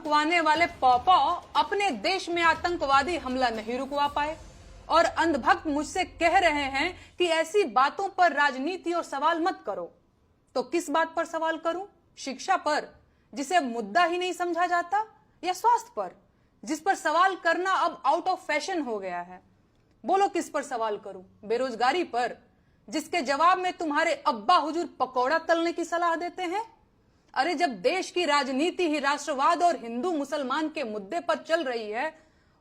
रुकवाने वाले पौपौ अपने देश में आतंकवादी हमला नहीं रुकवा पाए। और अंधभक्त मुझसे कह रहे हैं कि ऐसी बातों पर राजनीति और सवाल मत करो। तो किस बात पर सवाल करूँ? शिक्षा पर, जिसे मुद्दा ही नहीं समझा जाता, या स्वास्थ्य पर, जिस पर सवाल करना अब आउट ऑफ़ फ़ैशन हो गया है? बोलो किस पर सवाल करूँ? बेरोजगारी पर, जिसके जवाब में तुम्हारे अब्बा हुजूर पकौड़ा तलने की सलाह देते हैं? अरे जब देश की राजनीति ही राष्ट्रवाद और हिंदू मुसलमान के मुद्दे पर चल रही है,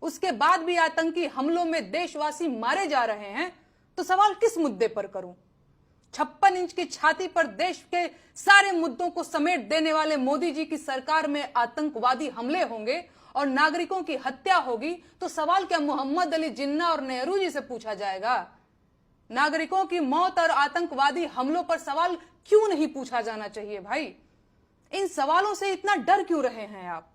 उसके बाद भी आतंकी हमलों में देशवासी मारे जा रहे हैं तो सवाल किस मुद्दे पर करूँ? छप्पन इंच की छाती पर देश के सारे मुद्दों को समेट देने वाले मोदी जी की सरकार में आतंकवादी हमले होंगे और नागरिकों की हत्या होगी तो सवाल क्या मोहम्मद अली जिन्ना और नेहरू जी से पूछा जाएगा? नागरिकों की मौत और आतंकवादी हमलों पर सवाल क्यों नहीं पूछा जाना चाहिए भाई? इन सवालों से इतना डर क्यों रहे हैं आप?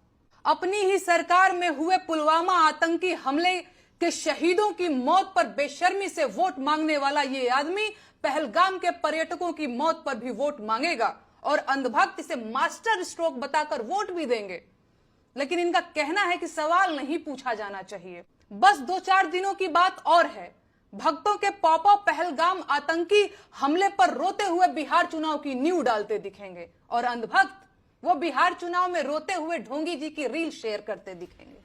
अपनी ही सरकार में हुए पुलवामा आतंकी हमले के शहीदों की मौत पर बेशर्मी से वोट मांगने वाला ये आदमी पहलगाम के पर्यटकों की मौत पर भी वोट मांगेगा और अंधभक्त इसे मास्टर स्ट्रोक बताकर वोट भी देंगे। लेकिन इनका कहना है कि सवाल नहीं पूछा जाना चाहिए। बस दो चार दिनों की बात और है। भक्तों के पॉपा पहलगाम आतंकी हमले पर रोते हुए बिहार चुनाव की न्यू डालते दिखेंगे और अंधभक्त वो बिहार चुनाव में रोते हुए ढोंगी जी की रील शेयर करते दिखेंगे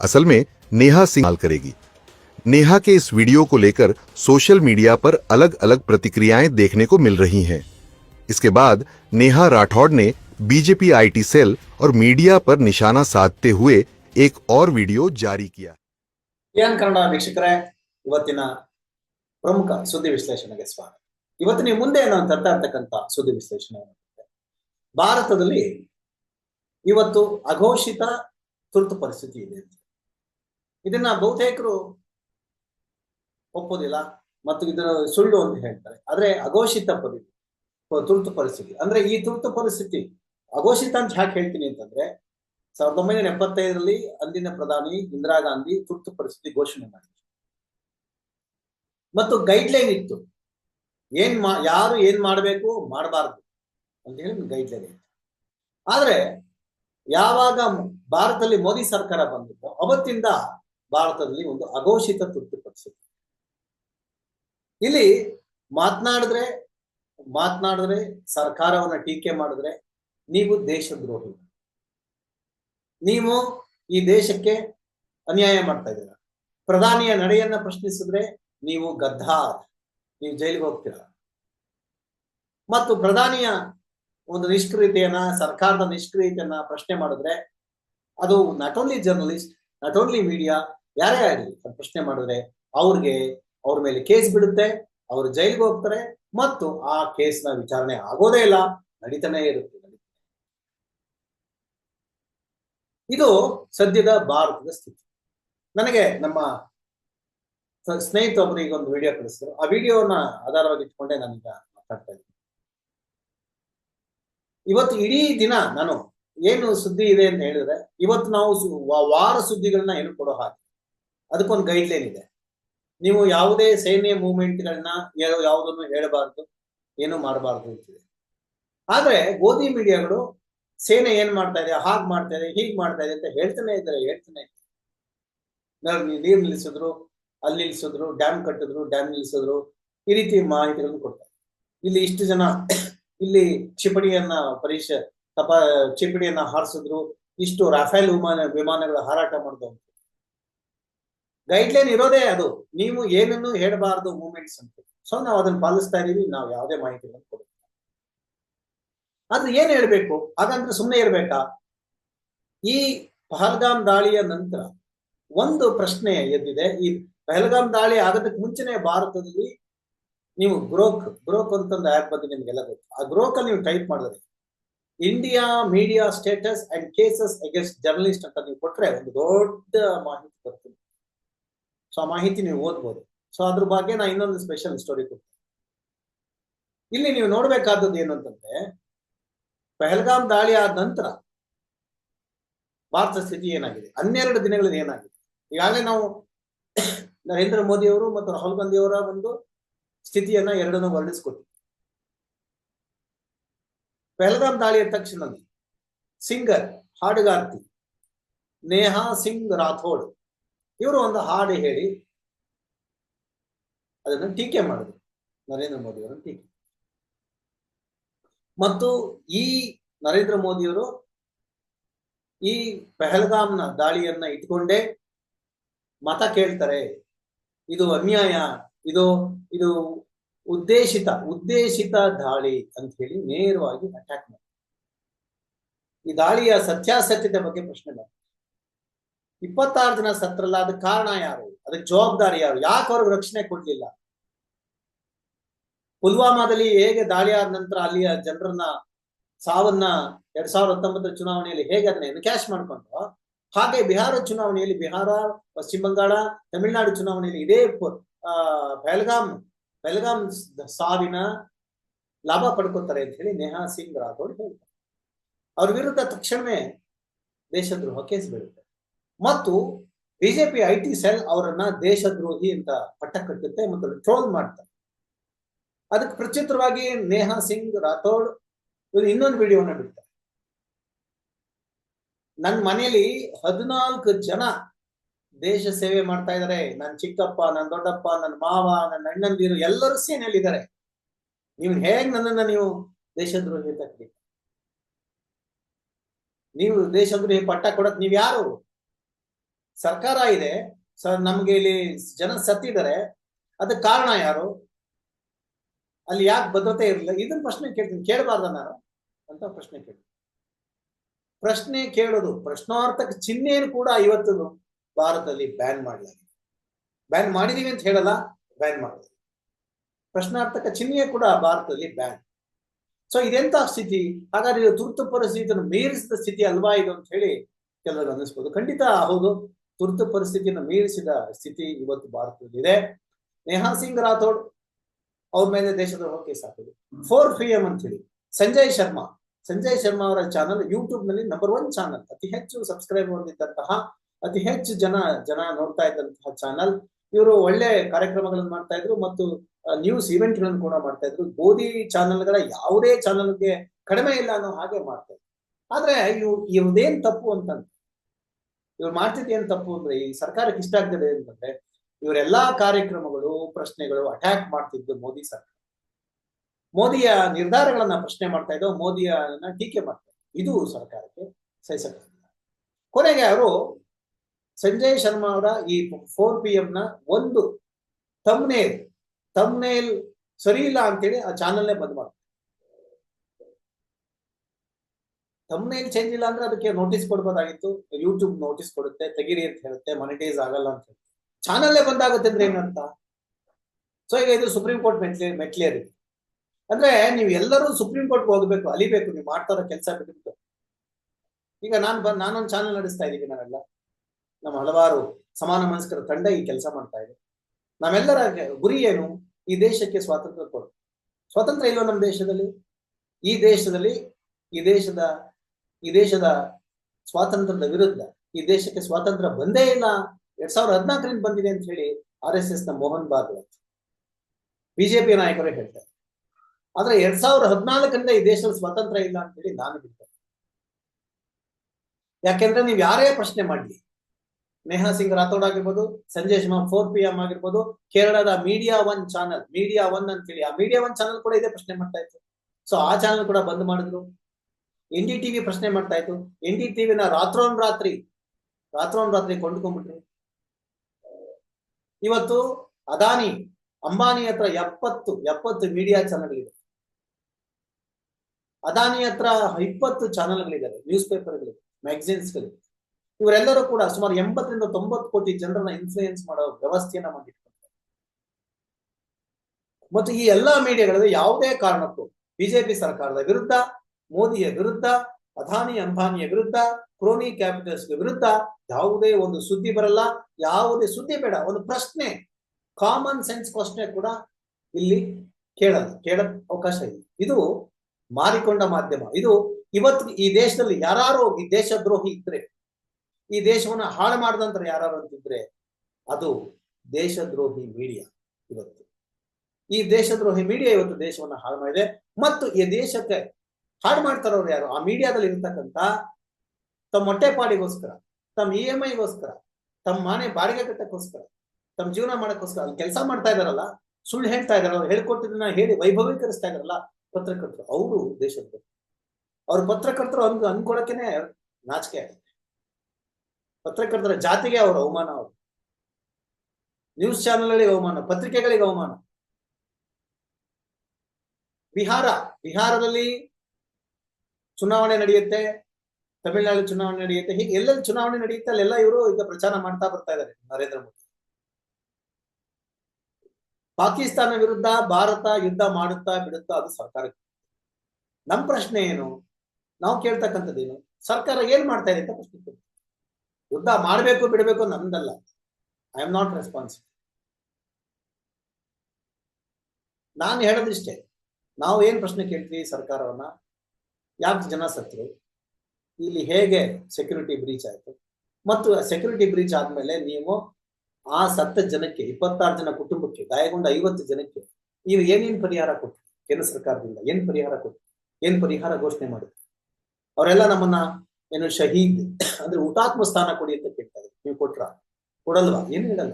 असल में नेहा सिंह सवाल करेगी नेहा के इस वीडियो को लेकर सोशल मीडिया पर अलग अलग प्रतिक्रियाएं देखने को मिल रही हैं इसके बाद नेहा राठौड़ ने बीजेपी आईटी सेल और मीडिया पर निशाना साधते हुए एक और वीडियो जारी किया ಏನ್ ಕನ್ನಡ ವೀಕ್ಷಕರೇ ಇವತ್ತಿನ ಪ್ರಮುಖ ಸುದ್ದಿ ವಿಶ್ಲೇಷಣೆಗೆ ಸ್ವಾಗತ ಇವತ್ತು ನೀವು ಮುಂದೆ ನಾನು ತರ್ತಾ ಇರ್ತಕ್ಕಂಥ ಸುದ್ದಿ ವಿಶ್ಲೇಷಣೆ ಏನಂದ್ರೆ, ಭಾರತದಲ್ಲಿ ಇವತ್ತು ಅಘೋಷಿತ ತುರ್ತು ಪರಿಸ್ಥಿತಿ ಇದೆ ಅಂತ. ಇದನ್ನ ಬಹುತೇಕರು ಒಪ್ಪೋದಿಲ್ಲ ಮತ್ತು ಇದರ ಸುಳ್ಳು ಅಂತ ಹೇಳ್ತಾರೆ. ಆದ್ರೆ ಅಘೋಷಿತ ಪರಿ ತುರ್ತು ಪರಿಸ್ಥಿತಿ. ಅಂದ್ರೆ ಈ ತುರ್ತು ಪರಿಸ್ಥಿತಿ ಅಘೋಷಿತ ಅಂತ ಯಾಕೆ ಹೇಳ್ತೀನಿ ಅಂತಂದ್ರೆ, ಸಾವಿರದ ಒಂಬೈನೂರ ಎಪ್ಪತ್ತೈದರಲ್ಲಿ ಅಂದಿನ ಪ್ರಧಾನಿ ಇಂದಿರಾ ಗಾಂಧಿ ತುರ್ತು ಪರಿಸ್ಥಿತಿ ಘೋಷಣೆ ಮಾಡಿದ್ರು. ಮತ್ತು ಗೈಡ್ಲೈನ್ ಇತ್ತು. ಏನ್ ಮಾ, ಯಾರು ಏನ್ ಮಾಡಬೇಕು? ಮಾಡಬಾರ್ದು. ಅಂತ ಹೇಳಿ ಗೈಡ್ಲೈನ್ ಇತ್ತು. ಆದ್ರೆ ಯಾವಾಗ ಭಾರತದಲ್ಲಿ ಮೋದಿ ಸರ್ಕಾರ ಬಂದಿತ್ತು ಅವತ್ತಿಂದ ಭಾರತದಲ್ಲಿ ಒಂದು ಅಘೋಷಿತ ತುರ್ತು ಪರಿಸ್ಥಿತಿ. ಇಲ್ಲಿ ಮಾತನಾಡಿದ್ರೆ ಮಾತನಾಡಿದ್ರೆ, ಸರ್ಕಾರವನ್ನ ಟೀಕೆ ಮಾಡಿದ್ರೆ ನೀವು ದೇಶದ್ರೋಹಿ. ನೀವು ಈ ದೇಶಕ್ಕೆ ಅನ್ಯಾಯ ಮಾಡ್ತಾ ಇದ್ದೀರ? ಪ್ರಧಾನಿಯ ನಡೆಯನ್ನ ಪ್ರಶ್ನಿಸಿದ್ರೆ ನೀವು ಗದ್ದಾರ್ ನೀವು ಜೈಲಿಗೆ ಹೋಗ್ತೀರ? ಮತ್ತು ಪ್ರಧಾನಿಯ ಒಂದು ನಿಷ್ಕ್ರಿಯತೆಯನ್ನ, ಸರ್ಕಾರದ ನಿಷ್ಕ್ರಿಯತೆಯನ್ನ ಪ್ರಶ್ನೆ ಮಾಡಿದ್ರೆ, ಅದು not only journalist not only media ಯಾರೇ ಆಗಲಿ ಅದು ಪ್ರಶ್ನೆ ಮಾಡಿದ್ರೆ ಅವ್ರಿಗೆ ಅವ್ರ ಮೇಲೆ ಕೇಸ್ ಬಿಡುತ್ತೆ, ಅವರು ಜೈಲಿಗೆ ಹೋಗ್ತಾರೆ ಮತ್ತು ಆ ಕೇಸ್ನ ವಿಚಾರಣೆ ಆಗೋದೇ ಇಲ್ಲ, ನಡೀತಾನೆ ಇರುತ್ತೆ. ಇದು ಸದ್ಯದ ಭಾರತದ ಸ್ಥಿತಿ. ನನಗೆ ನಮ್ಮ ಸ- ಸ್ನೇಹಿತ ಒಬ್ಬರು ಈಗ ಒಂದು ವಿಡಿಯೋ ಕಳಿಸಿದ್ರು. ಆ ವಿಡಿಯೋನ ಆಧಾರವಾಗಿ ಇಟ್ಕೊಂಡೆ ನಾನೀಗ ಮಾತಾಡ್ತಾ ಇದ್ದೀನಿ. ಇವತ್ತು ಇಡೀ ದಿನ ನಾನು ಏನು ಸುದ್ದಿ ಇದೆ ಅಂತ ಹೇಳಿದ್ರೆ, ಇವತ್ತು ನಾವು ವಾರ ಸುದ್ದಿಗಳನ್ನ ಏನು ಕೊಡೋ ಹಾಗೆ. ಅದಕ್ಕೊಂದು ಗೈಡ್ಲೈನ್ ಇದೆ. ನೀವು ಯಾವುದೇ ಸೈನ್ಯ ಮೂವ್ಮೆಂಟ್ಗಳನ್ನ ಯಾವುದನ್ನು ಹೇಳಬಾರ್ದು, ಏನು ಮಾಡಬಾರ್ದು ಅಂತಿದೆ. ಆದ್ರೆ ಗೋಧಿ ಮೀಡಿಯಾಗಳು ಸೇನೆ ಏನ್ ಮಾಡ್ತಾ ಇದೆ, ಹಾಗ್ ಮಾಡ್ತಾ ಇದೆ, ಹೀಗೆ ಮಾಡ್ತಾ ಇದೆ ಅಂತ ಹೇಳ್ತಾನೆ ಇದ್ದಾರೆ ಹೇಳ್ತಾನೆ ಇದ್ದಾರೆ. ನೀರು ನಿಲ್ಲಿಸಿದ್ರು ಅಲ್ಲಿ ನಿಲ್ಲಿಸಿದ್ರು ಡ್ಯಾಮ್ ಕಟ್ಟಿದ್ರು ಡ್ಯಾಮ್ ನಿಲ್ಲಿಸಿದ್ರು ಈ ರೀತಿ ಮಾಹಿತಿಗಳನ್ನು ಕೊಡ್ತಾರೆ. ಇಲ್ಲಿ ಇಷ್ಟು ಜನ ಇಲ್ಲಿ ಕ್ಷಿಪಣಿಯನ್ನ ಪರೀಕ್ಷ, ತಪ, ಕ್ಷಿಪಣಿಯನ್ನ ಹಾರಿಸಿದ್ರು. ಇಷ್ಟು ರಾಫೇಲ್ ವಿಮಾನ, ವಿಮಾನಗಳ ಹಾರಾಟ ಮಾಡಿದ್ರು ಗೈಡ್ಲೈನ್ ಇರೋದೇ ಅದು. ನೀವು ಏನನ್ನು ಹೇಳಬಾರದು ಮೂಮೆಂಟ್ಸ್ ಅಂತ. ಸೊ ನಾವು ಅದನ್ನ ಪಾಲಿಸ್ತಾ ಇದೀವಿ. ನಾವು ಯಾವುದೇ ಮಾಹಿತಿಗಳನ್ನು ಕೊಡ್ತೀವಿ ಆದ್ರೆ ಏನ್ ಹೇಳ್ಬೇಕು? ಹಾಗಂದ್ರೆ ಸುಮ್ಮನೆ ಇರ್ಬೇಕಾ? ಈ ಪಹಲ್ಗಾಮ್ ದಾಳಿಯ ನಂತರ ಒಂದು ಪ್ರಶ್ನೆ ಎದ್ದಿದೆ. ಈ ಪಹಲ್ಗಾಮ್ ದಾಳಿ ಆಗೋದಕ್ಕೆ ಮುಂಚೆನೆ ಭಾರತದಲ್ಲಿ ನೀವು ಗ್ರೋಕ್ ಗ್ರೋಕ್ ಅಂತಂದು ಆ್ಯಪ್ ಬಗ್ಗೆ ನಿಮಗೆಲ್ಲ ಗೊತ್ತು. ಆ ಗ್ರೋಕ್ ಅಲ್ಲಿ ನೀವು ಟೈಪ್ ಮಾಡಿದ್ರೆ India media status and cases against journalist ಅಂತ ನೀವು ಕೊಟ್ರೆ ಒಂದು ದೊಡ್ಡ ಮಾಹಿತಿ ಬರ್ತೀನಿ ಸೊ ಆ ಮಾಹಿತಿ ನೀವು ಓದ್ಬೋದು. ಸೊ ಅದ್ರ ಬಗ್ಗೆ ನಾ ಇನ್ನೊಂದು ಸ್ಪೆಷಲ್ ಸ್ಟೋರಿ ಕೊಡ್ತೀನಿ. ಇಲ್ಲಿ ನೀವು ನೋಡ್ಬೇಕಾದದ್ದು ಏನು ಅಂತಂದ್ರೆ ಪಹಲ್ಗಾಮ್ ದಾಳಿ ಆದ ನಂತರ ಭಾರತ ಸ್ಥಿತಿ ಏನಾಗಿದೆ? ಹನ್ನೆರಡು ದಿನಗಳಲ್ಲಿ ಏನಾಗಿದೆ? ಈಗಾಗಲೇ ನಾವು ನರೇಂದ್ರ ಮೋದಿ ಅವರು ಮತ್ತು ರಾಹುಲ್ ಗಾಂಧಿ ಅವರ ಒಂದು ಸ್ಥಿತಿಯನ್ನ ಎರಡನ್ನು ವರ್ಣಿಸ್ಕೊಟ್ಟಿವಿ ಪೆಹಲ್ಗಾಮ್ ದಾಳಿಯ ತಕ್ಷಣದಲ್ಲಿ ಸಿಂಗರ್, ಹಾಡುಗಾರ್ತಿ, ನೇಹಾ ಸಿಂಗ್ ರಾಥೋಡ್, ಇವರು ಒಂದು ಹಾಡು ಹೇಳಿ ಅದನ್ನು ಟೀಕೆ ಮಾಡಿದ್ರು. ನರೇಂದ್ರ ಮೋದಿ ಅವರನ್ನು ಟೀಕೆ ಮತ್ತು ಈ ನರೇಂದ್ರ ಮೋದಿಯವರು ಈ ಪೆಹಲ್ಗಾಮ್ನ ದಾಳಿಯನ್ನ ಇಟ್ಕೊಂಡೇ ಮತ ಕೇಳ್ತಾರೆ. ಇದು ಅನ್ಯಾಯ. ಇದು ಇದು ಉದ್ದೇಶಿತ ಉದ್ದೇಶಿತ ದಾಳಿ ಅಂತ ಹೇಳಿ ನೇರವಾಗಿ ಅಟ್ಯಾಕ್ ಮಾಡಿ ಈ ದಾಳಿಯ ಸತ್ಯಾಸತ್ಯತೆ ಬಗ್ಗೆ ಪ್ರಶ್ನೆ ಬರ್ತದೆ ಇಪ್ಪತ್ತಾರು ಜನ ಸತ್ರಲ್ಲ ಅದಕ್ಕೆ ಕಾರಣ ಯಾರು? ಅದಕ್ಕೆ ಜವಾಬ್ದಾರಿ ಯಾರು? ಯಾಕೆ ಅವ್ರಿಗೆ ರಕ್ಷಣೆ ಕೊಡ್ಲಿಲ್ಲ? ಪುಲ್ವಾಮಾದಲ್ಲಿ ಹೇಗೆ ದಾಳಿ ಆದ ನಂತರ ಅಲ್ಲಿಯ ಜನರನ್ನ ಸಾವನ್ನ ಎರಡ್ ಸಾವಿರದ ಹತ್ತೊಂಬತ್ತರ ಚುನಾವಣೆಯಲ್ಲಿ ಹೇಗೆ ಅದನ್ನ ಕ್ಯಾಶ್ ಮಾಡ್ಕೊಂಡು ಹಾಗೆ ಬಿಹಾರ ಚುನಾವಣೆಯಲ್ಲಿ ಬಿಹಾರ, ಪಶ್ಚಿಮ ಬಂಗಾಳ, ತಮಿಳುನಾಡು ಚುನಾವಣೆಯಲ್ಲಿ ಇದೇ ಬೆಲ್ಗಾಮ್ ಬೆಲ್ಗಾಮ್ ಸಾವಿನ ಲಾಭ ಪಡ್ಕೋತಾರೆ ಅಂತ ಹೇಳಿ ನೇಹಾ ಸಿಂಗ್ ರಾಥೋಡ್ ಹೇಳ್ತಾರೆ. ಅವ್ರ ವಿರುದ್ಧ ತಕ್ಷಣವೇ ದೇಶದ್ರೋಹ ಕೇಸ್ ಬೀಳುತ್ತೆ. ಮತ್ತು ಬಿಜೆಪಿ ಐ ಟಿ ಸೆಲ್ ಅವರನ್ನ ದೇಶದ್ರೋಹಿ ಅಂತ ಪಟ್ಟ ಕಟ್ಟುತ್ತೆ ಮತ್ತು ಟ್ರೋಲ್ ಮಾಡ್ತಾರೆ. ಅದಕ್ಕೆ ಪ್ರತ್ಯುತ್ತರವಾಗಿ ನೇಹಾ ಸಿಂಗ್ ರಾಥೋಡ್ ಇನ್ನೊಂದು ವಿಡಿಯೋನ ಬಿಡ್ತಾರೆ. ನನ್ನ ಮನೆಯಲ್ಲಿ ಹದಿನಾಲ್ಕು ಜನ ದೇಶ ಸೇವೆ ಮಾಡ್ತಾ ಇದಾರೆ. ನನ್ನ ಚಿಕ್ಕಪ್ಪ ನನ್ನ ದೊಡ್ಡಪ್ಪ ನನ್ನ ಮಾವ ನನ್ನ ಅಣ್ಣಂದಿರು ಎಲ್ಲರೂ ಸೇನೆಯಲ್ಲಿ ಇದ್ದಾರೆ ನೀವು ಹೇಗ್ ನನ್ನನ್ನ ನೀವು ದೇಶದ್ರೋಹಿ ಕರೀತೀರಿ? ನೀವು ದೇಶದ್ರೋಹಿ ಪಟ್ಟ ಕೊಡಕ್ ನೀವ್ ಯಾರು? ಸರ್ಕಾರ ಇದೆ. ಸರ್ ನಮ್ಗೆ ಇಲ್ಲಿ ಜನ ಸತ್ತಿದ್ದಾರೆ ಅದಕ್ಕೆ ಕಾರಣ ಯಾರು? ಅಲ್ಲಿ ಯಾಕೆ ಭದ್ರತೆ ಇರಲಿಲ್ಲ? ಇದನ್ನ ಪ್ರಶ್ನೆ ಕೇಳ್ತೀನಿ. ಕೇಳಬಾರ್ದ ನಾನು? ಅಂತ ಪ್ರಶ್ನೆ ಕೇಳ್ತೀನಿ. ಪ್ರಶ್ನೆ ಕೇಳೋದು. ಪ್ರಶ್ನಾರ್ಥಕ ಚಿಹ್ನೆಯನ್ನು ಕೂಡ ಇವತ್ತು ಭಾರತದಲ್ಲಿ ಬ್ಯಾನ್ ಮಾಡಲಾಗಿದೆ. ಬ್ಯಾನ್ ಮಾಡಿದೀವಿ ಅಂತ ಹೇಳಲ್ಲ ಬ್ಯಾನ್ ಮಾಡಿದೆ ಪ್ರಶ್ನಾರ್ಥಕ ಚಿಹ್ನೆ ಕೂಡ ಭಾರತದಲ್ಲಿ ಬ್ಯಾನ್ ಸೊ ಇದೆಂತ ಸ್ಥಿತಿ? ಹಾಗಾದ್ರೆ ಇದು ತುರ್ತು ಪರಿಸ್ಥಿತಿಯನ್ನು ಮೀರಿಸಿದ ಸ್ಥಿತಿ ಅಲ್ವಾ ಇದು ಅಂತ ಹೇಳಿ ಕೆಲವರು ಅನ್ನಿಸ್ಬೋದು ಖಂಡಿತ ಹೌದು, ತುರ್ತು ಪರಿಸ್ಥಿತಿಯನ್ನು ಮೀರಿಸಿದ ಸ್ಥಿತಿ ಇವತ್ತು ಭಾರತದಲ್ಲಿದೆ. ನೇಹಾ ಸಿಂಗ್ ರಾಥೋಡ್ ಅವ್ರ ಮೇಲೆ ದೇಶದ ಕೇಸ್ ಹಾಕಿದ್ರು ಫೋರ್ ಪಿ ಎಂ ಅಂತ ಹೇಳಿ. ಸಂಜಯ್ ಶರ್ಮಾ. ಸಂಜಯ್ ಶರ್ಮಾ ಅವರ ಚಾನಲ್ ಯೂಟ್ಯೂಬ್ನಲ್ಲಿ ನಂಬರ್ ಒನ್ ಚಾನಲ್ ಅತಿ ಹೆಚ್ಚು ಸಬ್ಸ್ಕ್ರೈಬ್ ಹೊಂದಿದ್ದಂತಹ ಅತಿ ಹೆಚ್ಚು ಜನ ಜನ ನೋಡ್ತಾ ಇದ್ದಂತಹ ಚಾನಲ್ ಇವರು ಒಳ್ಳೆ ಕಾರ್ಯಕ್ರಮಗಳನ್ನು ಮಾಡ್ತಾ ಇದ್ರು ಮತ್ತು ನ್ಯೂಸ್ ಇವೆಂಟ್ಗಳನ್ನು ಕೂಡ ಮಾಡ್ತಾ ಇದ್ರು. ಗೋಧಿ ಚಾನೆಲ್ಗಳ ಯಾವುದೇ ಚಾನೆಲ್ಗೆ ಕಡಿಮೆ ಇಲ್ಲ ಅನ್ನೋ ಹಾಗೆ ಮಾಡ್ತಾ ಇದ್ರು. ಆದ್ರೆ ಇವ್, ಇವ್ದೇನ್ ತಪ್ಪು ಅಂತಂದ್ರೆ, ಇವ್ರು ಮಾಡ್ತಿದ್ದು ಏನ್ ತಪ್ಪು ಅಂದ್ರೆ, ಈ ಸರ್ಕಾರಕ್ಕೆ ಇಷ್ಟ ಆಗ್ತದೆ ಅಂತಂದ್ರೆ ಇವರೆಲ್ಲಾ ಕಾರ್ಯಕ್ರಮಗಳು, ಪ್ರಶ್ನೆಗಳು ಅಟ್ಯಾಕ್ ಮಾಡ್ತಿದ್ದು ಮೋದಿ ಸರ್ಕಾರ. ಮೋದಿಯ ನಿರ್ಧಾರಗಳನ್ನ ಪ್ರಶ್ನೆ ಮಾಡ್ತಾ ಇದ್ದವು ಮೋದಿಯನ್ನ ಟೀಕೆ ಮಾಡ್ತಾ. ಇದು ಸರ್ಕಾರಕ್ಕೆ ಸಹಿಸಕ್ಕಾಗಿಲ್ಲ ಕೊನೆಗೆ ಅವರು ಸಂಜಯ್ ಶರ್ಮಾ ಅವರ ಈ ಫೋರ್ ಪಿ ಎಂ ನ ಒಂದು ತಮ್ನೇಲ್ ತಮ್ನೇಲ್ ಸರಿ ಇಲ್ಲ ಅಂತೇಳಿ ಆ ಚಾನಲ್ನೇ ಬಂದ್ ಮಾಡ್ತಾರೆ. ತಮ್ನೇಲ್ ಚೇಂಜ್ ಇಲ್ಲ ಅಂದ್ರೆ ಅದಕ್ಕೆ ನೋಟಿಸ್ ಕೊಡ್ಬೋದಾಗಿತ್ತು ಯೂಟ್ಯೂಬ್ ನೋಟಿಸ್ ಕೊಡುತ್ತೆ, ತೆಗಿರಿ ಅಂತ ಹೇಳುತ್ತೆ ಮನಿಟೈಸ್ ಆಗಲ್ಲ ಅಂತ ಹೇಳುತ್ತೆ. ಚಾನಲ್ಲೇ ಬಂದಾಗುತ್ತೆ ಅಂದ್ರೆ ಏನಂತ? ಸೊ ಈಗ ಇದು ಸುಪ್ರೀಂ ಕೋರ್ಟ್ ಮೆಟ್ಲಿ ಮೆಟ್ಲಿಯರಿ ಅಂದ್ರೆ ನೀವು ಎಲ್ಲರೂ ಸುಪ್ರೀಂ ಕೋರ್ಟ್ ಹೋಗ್ಬೇಕು, ಅಲಿಬೇಕು, ನೀವು ಮಾಡ್ತಾ ಇರೋ ಕೆಲಸ ಬಿಟ್ಟು ಈಗ ನಾನು ನಾನೊಂದು ಚಾನಲ್ ನಡೆಸ್ತಾ ಇದ್ದೀವಿ ನಾವೆಲ್ಲ. ನಮ್ಮ ಹಲವಾರು ಸಮಾನ ಮನಸ್ಕರ ತಂಡ ಈ ಕೆಲಸ ಮಾಡ್ತಾ ಇದೆ. ನಾವೆಲ್ಲರ ಗುರಿ ಏನು? ಈ ದೇಶಕ್ಕೆ ಸ್ವಾತಂತ್ರ್ಯ ಕೊಡು. ಸ್ವಾತಂತ್ರ್ಯ ಇಲ್ಲ ನಮ್ಮ ದೇಶದಲ್ಲಿ? ಈ ದೇಶದಲ್ಲಿ, ಈ ದೇಶದ ಈ ದೇಶದ ಸ್ವಾತಂತ್ರ್ಯದ ವಿರುದ್ಧ, ಈ ದೇಶಕ್ಕೆ ಸ್ವಾತಂತ್ರ್ಯ ಬಂದೇ ಇಲ್ಲ. ಎರಡ್ ಸಾವಿರದ ಹದಿನಾಲ್ಕರಿಂದ ಬಂದಿದೆ ಅಂತ ಹೇಳಿ ಆರ್ ಎಸ್ ಎಸ್ನ ಮೋಹನ್ ಭಾಗವತ್ ಬಿಜೆಪಿ ನಾಯಕರೇ ಹೇಳ್ತಾರೆ. ಆದ್ರೆ ಎರಡ್ ಸಾವಿರದ ಹದಿನಾಲ್ಕರಿಂದ ಈ ದೇಶದ ಸ್ವಾತಂತ್ರ್ಯ ಇಲ್ಲ ಅಂತ ಹೇಳಿ ನಾನು ಬಿಡ್ತೇನೆ. ಯಾಕೆಂದ್ರೆ ನೀವು ಯಾರೇ ಪ್ರಶ್ನೆ ಮಾಡ್ಲಿ ನೇಹಾ ಸಿಂಗ್ ರಾಥೋಡ್ ಆಗಿರ್ಬೋದು, Sanjay Sharma four P M ಆಗಿರ್ಬೋದು, ಕೇರಳದ media one channel media one ಅಂತ ಹೇಳಿ ಆ ಮೀಡಿಯಾ ಒನ್ ಚಾನಲ್ ಕೂಡ ಇದೇ ಪ್ರಶ್ನೆ ಮಾಡ್ತಾ ಇತ್ತು. ಸೊ ಆ ಚಾನಲ್ ಕೂಡ ಬಂದ್ ಮಾಡಿದ್ರು. ಎನ್ ಡಿ ಟಿವಿ ಪ್ರಶ್ನೆ ಮಾಡ್ತಾ ಇತ್ತು. ಎನ್ ಡಿ ಟಿವಿನ ರಾತ್ರೋನ್ ರಾತ್ರಿ ರಾತ್ರೋನ್ ರಾತ್ರಿ ಕೊಂಡ್ಕೊಂಡ್ಬಿಟ್ರು. ಇವತ್ತು ಅದಾನಿ, ಅಂಬಾನಿ ಹತ್ರ ಎಪ್ಪತ್ತು ಎಪ್ಪತ್ತು ಮೀಡಿಯಾ ಚಾನಲ್ಗಳಿದೆ ಅದಾನಿ ಹತ್ರ ಇಪ್ಪತ್ತು ಚಾನಲ್ಗಳಿದ್ದಾರೆ ನ್ಯೂಸ್ ಪೇಪರ್ಗಳಿದೆ ಮ್ಯಾಗಝಿನ್ಸ್ಗಳಿದೆ ಇವರೆಲ್ಲರೂ ಕೂಡ ಸುಮಾರು ಎಂಬತ್ತರಿಂದ ತೊಂಬತ್ತು ಕೋಟಿ ಜನರನ್ನ ಇನ್ಫ್ಲೂಯೆನ್ಸ್ ಮಾಡೋ ವ್ಯವಸ್ಥೆಯನ್ನ ಮಾಡಿಟ್ಕೊಳ್ತಾರೆ ಮತ್ತು ಈ ಎಲ್ಲಾ ಮೀಡಿಯಾಗಳಲ್ಲಿ ಯಾವುದೇ ಕಾರಣಕ್ಕೂ ಬಿಜೆಪಿ ಸರ್ಕಾರದ ವಿರುದ್ಧ, ಮೋದಿಯ ವಿರುದ್ಧ ಅಧಾನಿ ಅಂಬಾನಿಯ ವಿರುದ್ಧ, ಕ್ರೋನಿ ಕ್ಯಾಪಿಟಲ್ಸ್ ವಿರುದ್ಧ ಯಾವುದೇ ಒಂದು ಸುದ್ದಿ ಬರಲ್ಲ. ಯಾವುದೇ ಸುದ್ದಿ ಬೇಡ, ಒಂದು ಪ್ರಶ್ನೆ ಕಾಮನ್ ಸೆನ್ಸ್ ಪ್ರಶ್ನೆ ಕೂಡ ಇಲ್ಲಿ ಕೇಳಲ್ಲ, ಕೇಳ ಅವಕಾಶ ಇದೆ ಇದು ಮಾರಿಕೊಂಡ ಮಾಧ್ಯಮ. ಇದು ಇವತ್ತು ಈ ದೇಶದಲ್ಲಿ ಯಾರು ಈ ದೇಶದ್ರೋಹಿ ಇದ್ರೆ ಈ ದೇಶವನ್ನ ಹಾಳು ಮಾಡಿದಂತರ ಯಾರು ಅಂತಿದ್ರೆ ಅದು ದೇಶದ್ರೋಹಿ ಮೀಡಿಯಾ ಇವತ್ತು. ಈ ದೇಶದ್ರೋಹಿ ಮೀಡಿಯಾ ಇವತ್ತು ದೇಶವನ್ನ ಹಾಳು ಮಾಡಿದೆ. ಮತ್ತು ಈ ದೇಶಕ್ಕೆ ಹಾಳು ಮಾಡ್ತಾರವ್ರು ಯಾರು? ಆ ಮೀಡಿಯಾದಲ್ಲಿ ಇರ್ತಕ್ಕಂಥ ತಮ್ಮ ಹೊಟ್ಟೆಪಾಡಿಗೋಸ್ಕರ ತಮ್ಮ ಇ ಎಂ ಐಗೋಸ್ಕರ ತಮ್ಮ ಮನೆ ಬಾಡಿಗೆ ಕಟ್ಟಕ್ಕೋಸ್ಕರ, ತಮ್ಮ ಜೀವನ ಮಾಡಕ್ಕೋಸ್ಕರ ಅಲ್ಲಿ ಕೆಲಸ ಮಾಡ್ತಾ ಇದಾರಲ್ಲ ಸುಳ್ಳು ಹೇಳ್ತಾ ಇದಾರಲ್ಲ ಹೇಳ್ಕೊಟ್ಟಿದ್ದನ್ನ ಹೇಳಿ ವೈಭವೀಕರಿಸ್ತಾ ಇದಾರಲ್ಲ ಪತ್ರಕರ್ತರು, ಅವರು ದೇಶದ್ರೋಹಿ. ಅವ್ರ ಪತ್ರಕರ್ತರು ಅನ್ ಅನ್ಕೊಳಕೇನೆ ನಾಚಿಕೆ ಆಗುತ್ತೆ ಪತ್ರಕರ್ತರ ಜಾತಿಗೆ ಅವ್ರ ಅವಮಾನ ಅವರು. ನ್ಯೂಸ್ ಚಾನೆಲ್ಗಳಿಗೆ ಅವಮಾನ, ಪತ್ರಿಕೆಗಳಿಗೆ ಅವಮಾನ. ಬಿಹಾರ, ಬಿಹಾರದಲ್ಲಿ ಚುನಾವಣೆ ನಡೆಯುತ್ತೆ, ತಮಿಳುನಾಡು ಚುನಾವಣೆ ನಡೆಯುತ್ತೆ, ಹೀಗೆ ಎಲ್ಲೆಲ್ಲಿ ಚುನಾವಣೆ ನಡೆಯುತ್ತೆ, ಅಲ್ಲೆಲ್ಲ ಇವರು ಈಗ ಪ್ರಚಾರ ಮಾಡ್ತಾ ಬರ್ತಾ ಇದ್ದಾರೆ ನರೇಂದ್ರ ಮೋದಿ. ಪಾಕಿಸ್ತಾನ ವಿರುದ್ಧ ಭಾರತ ಯುದ್ಧ ಮಾಡುತ್ತಾ ಬಿಡುತ್ತಾ ಅದು ಸರ್ಕಾರಕ್ಕೆ. ನಮ್ ಪ್ರಶ್ನೆ ಏನು? ನಾವು ಕೇಳ್ತಕ್ಕಂಥದ್ದೇನು? ಸರ್ಕಾರ ಏನ್ ಮಾಡ್ತಾ ಇದೆ ಅಂತ ಪ್ರಶ್ನೆ. ಯುದ್ಧ ಮಾಡಬೇಕು, ಬಿಡಬೇಕು ನಂದಲ್ಲ. ಐ ಆಮ್ ನಾಟ್ ರೆಸ್ಪಾನ್ಸಿಬಲ್ ನಾನು ಹೇಳೋದಿಷ್ಟೇ, ನಾವು ಏನ್ ಪ್ರಶ್ನೆ ಕೇಳ್ತೀವಿ ಸರ್ಕಾರವನ್ನ? ಯಾಕೆ ಜನ ಸತ್ರು? ಇಲ್ಲಿ ಹೇಗೆ ಸೆಕ್ಯೂರಿಟಿ ಬ್ರೀಚ್ ಆಯ್ತು? ಮತ್ತು ಸೆಕ್ಯೂರಿಟಿ ಬ್ರೀಚ್ ಆದ್ಮೇಲೆ ನೀವು ಆ ಸತ್ತ ಜನಕ್ಕೆ, ಇಪ್ಪತ್ತಾರು ಜನ ಕುಟುಂಬಕ್ಕೆ, ಗಾಯಗೊಂಡ ಐವತ್ತು ಜನಕ್ಕೆ ನೀವು ಏನೇನು ಪರಿಹಾರ ಕೊಟ್ರಿ? ಕೇಂದ್ರ ಸರ್ಕಾರದಿಂದ ಏನ್ ಪರಿಹಾರ ಕೊಟ್ಟು ಏನ್ ಪರಿಹಾರ ಘೋಷಣೆ ಮಾಡಿದ್ರು? ಅವರೆಲ್ಲ ನಮ್ಮನ್ನ ಏನು ಶಹೀದ್ ಅಂದ್ರೆ ಹುತಾತ್ಮ ಸ್ಥಾನ ಕೊಡಿ ಅಂತ ಕೇಳ್ತಾರೆ. ನೀವು ಕೊಟ್ರ? ಕೊಡಲ್ವಾ? ಏನು ಹೇಳಲ್ಲ.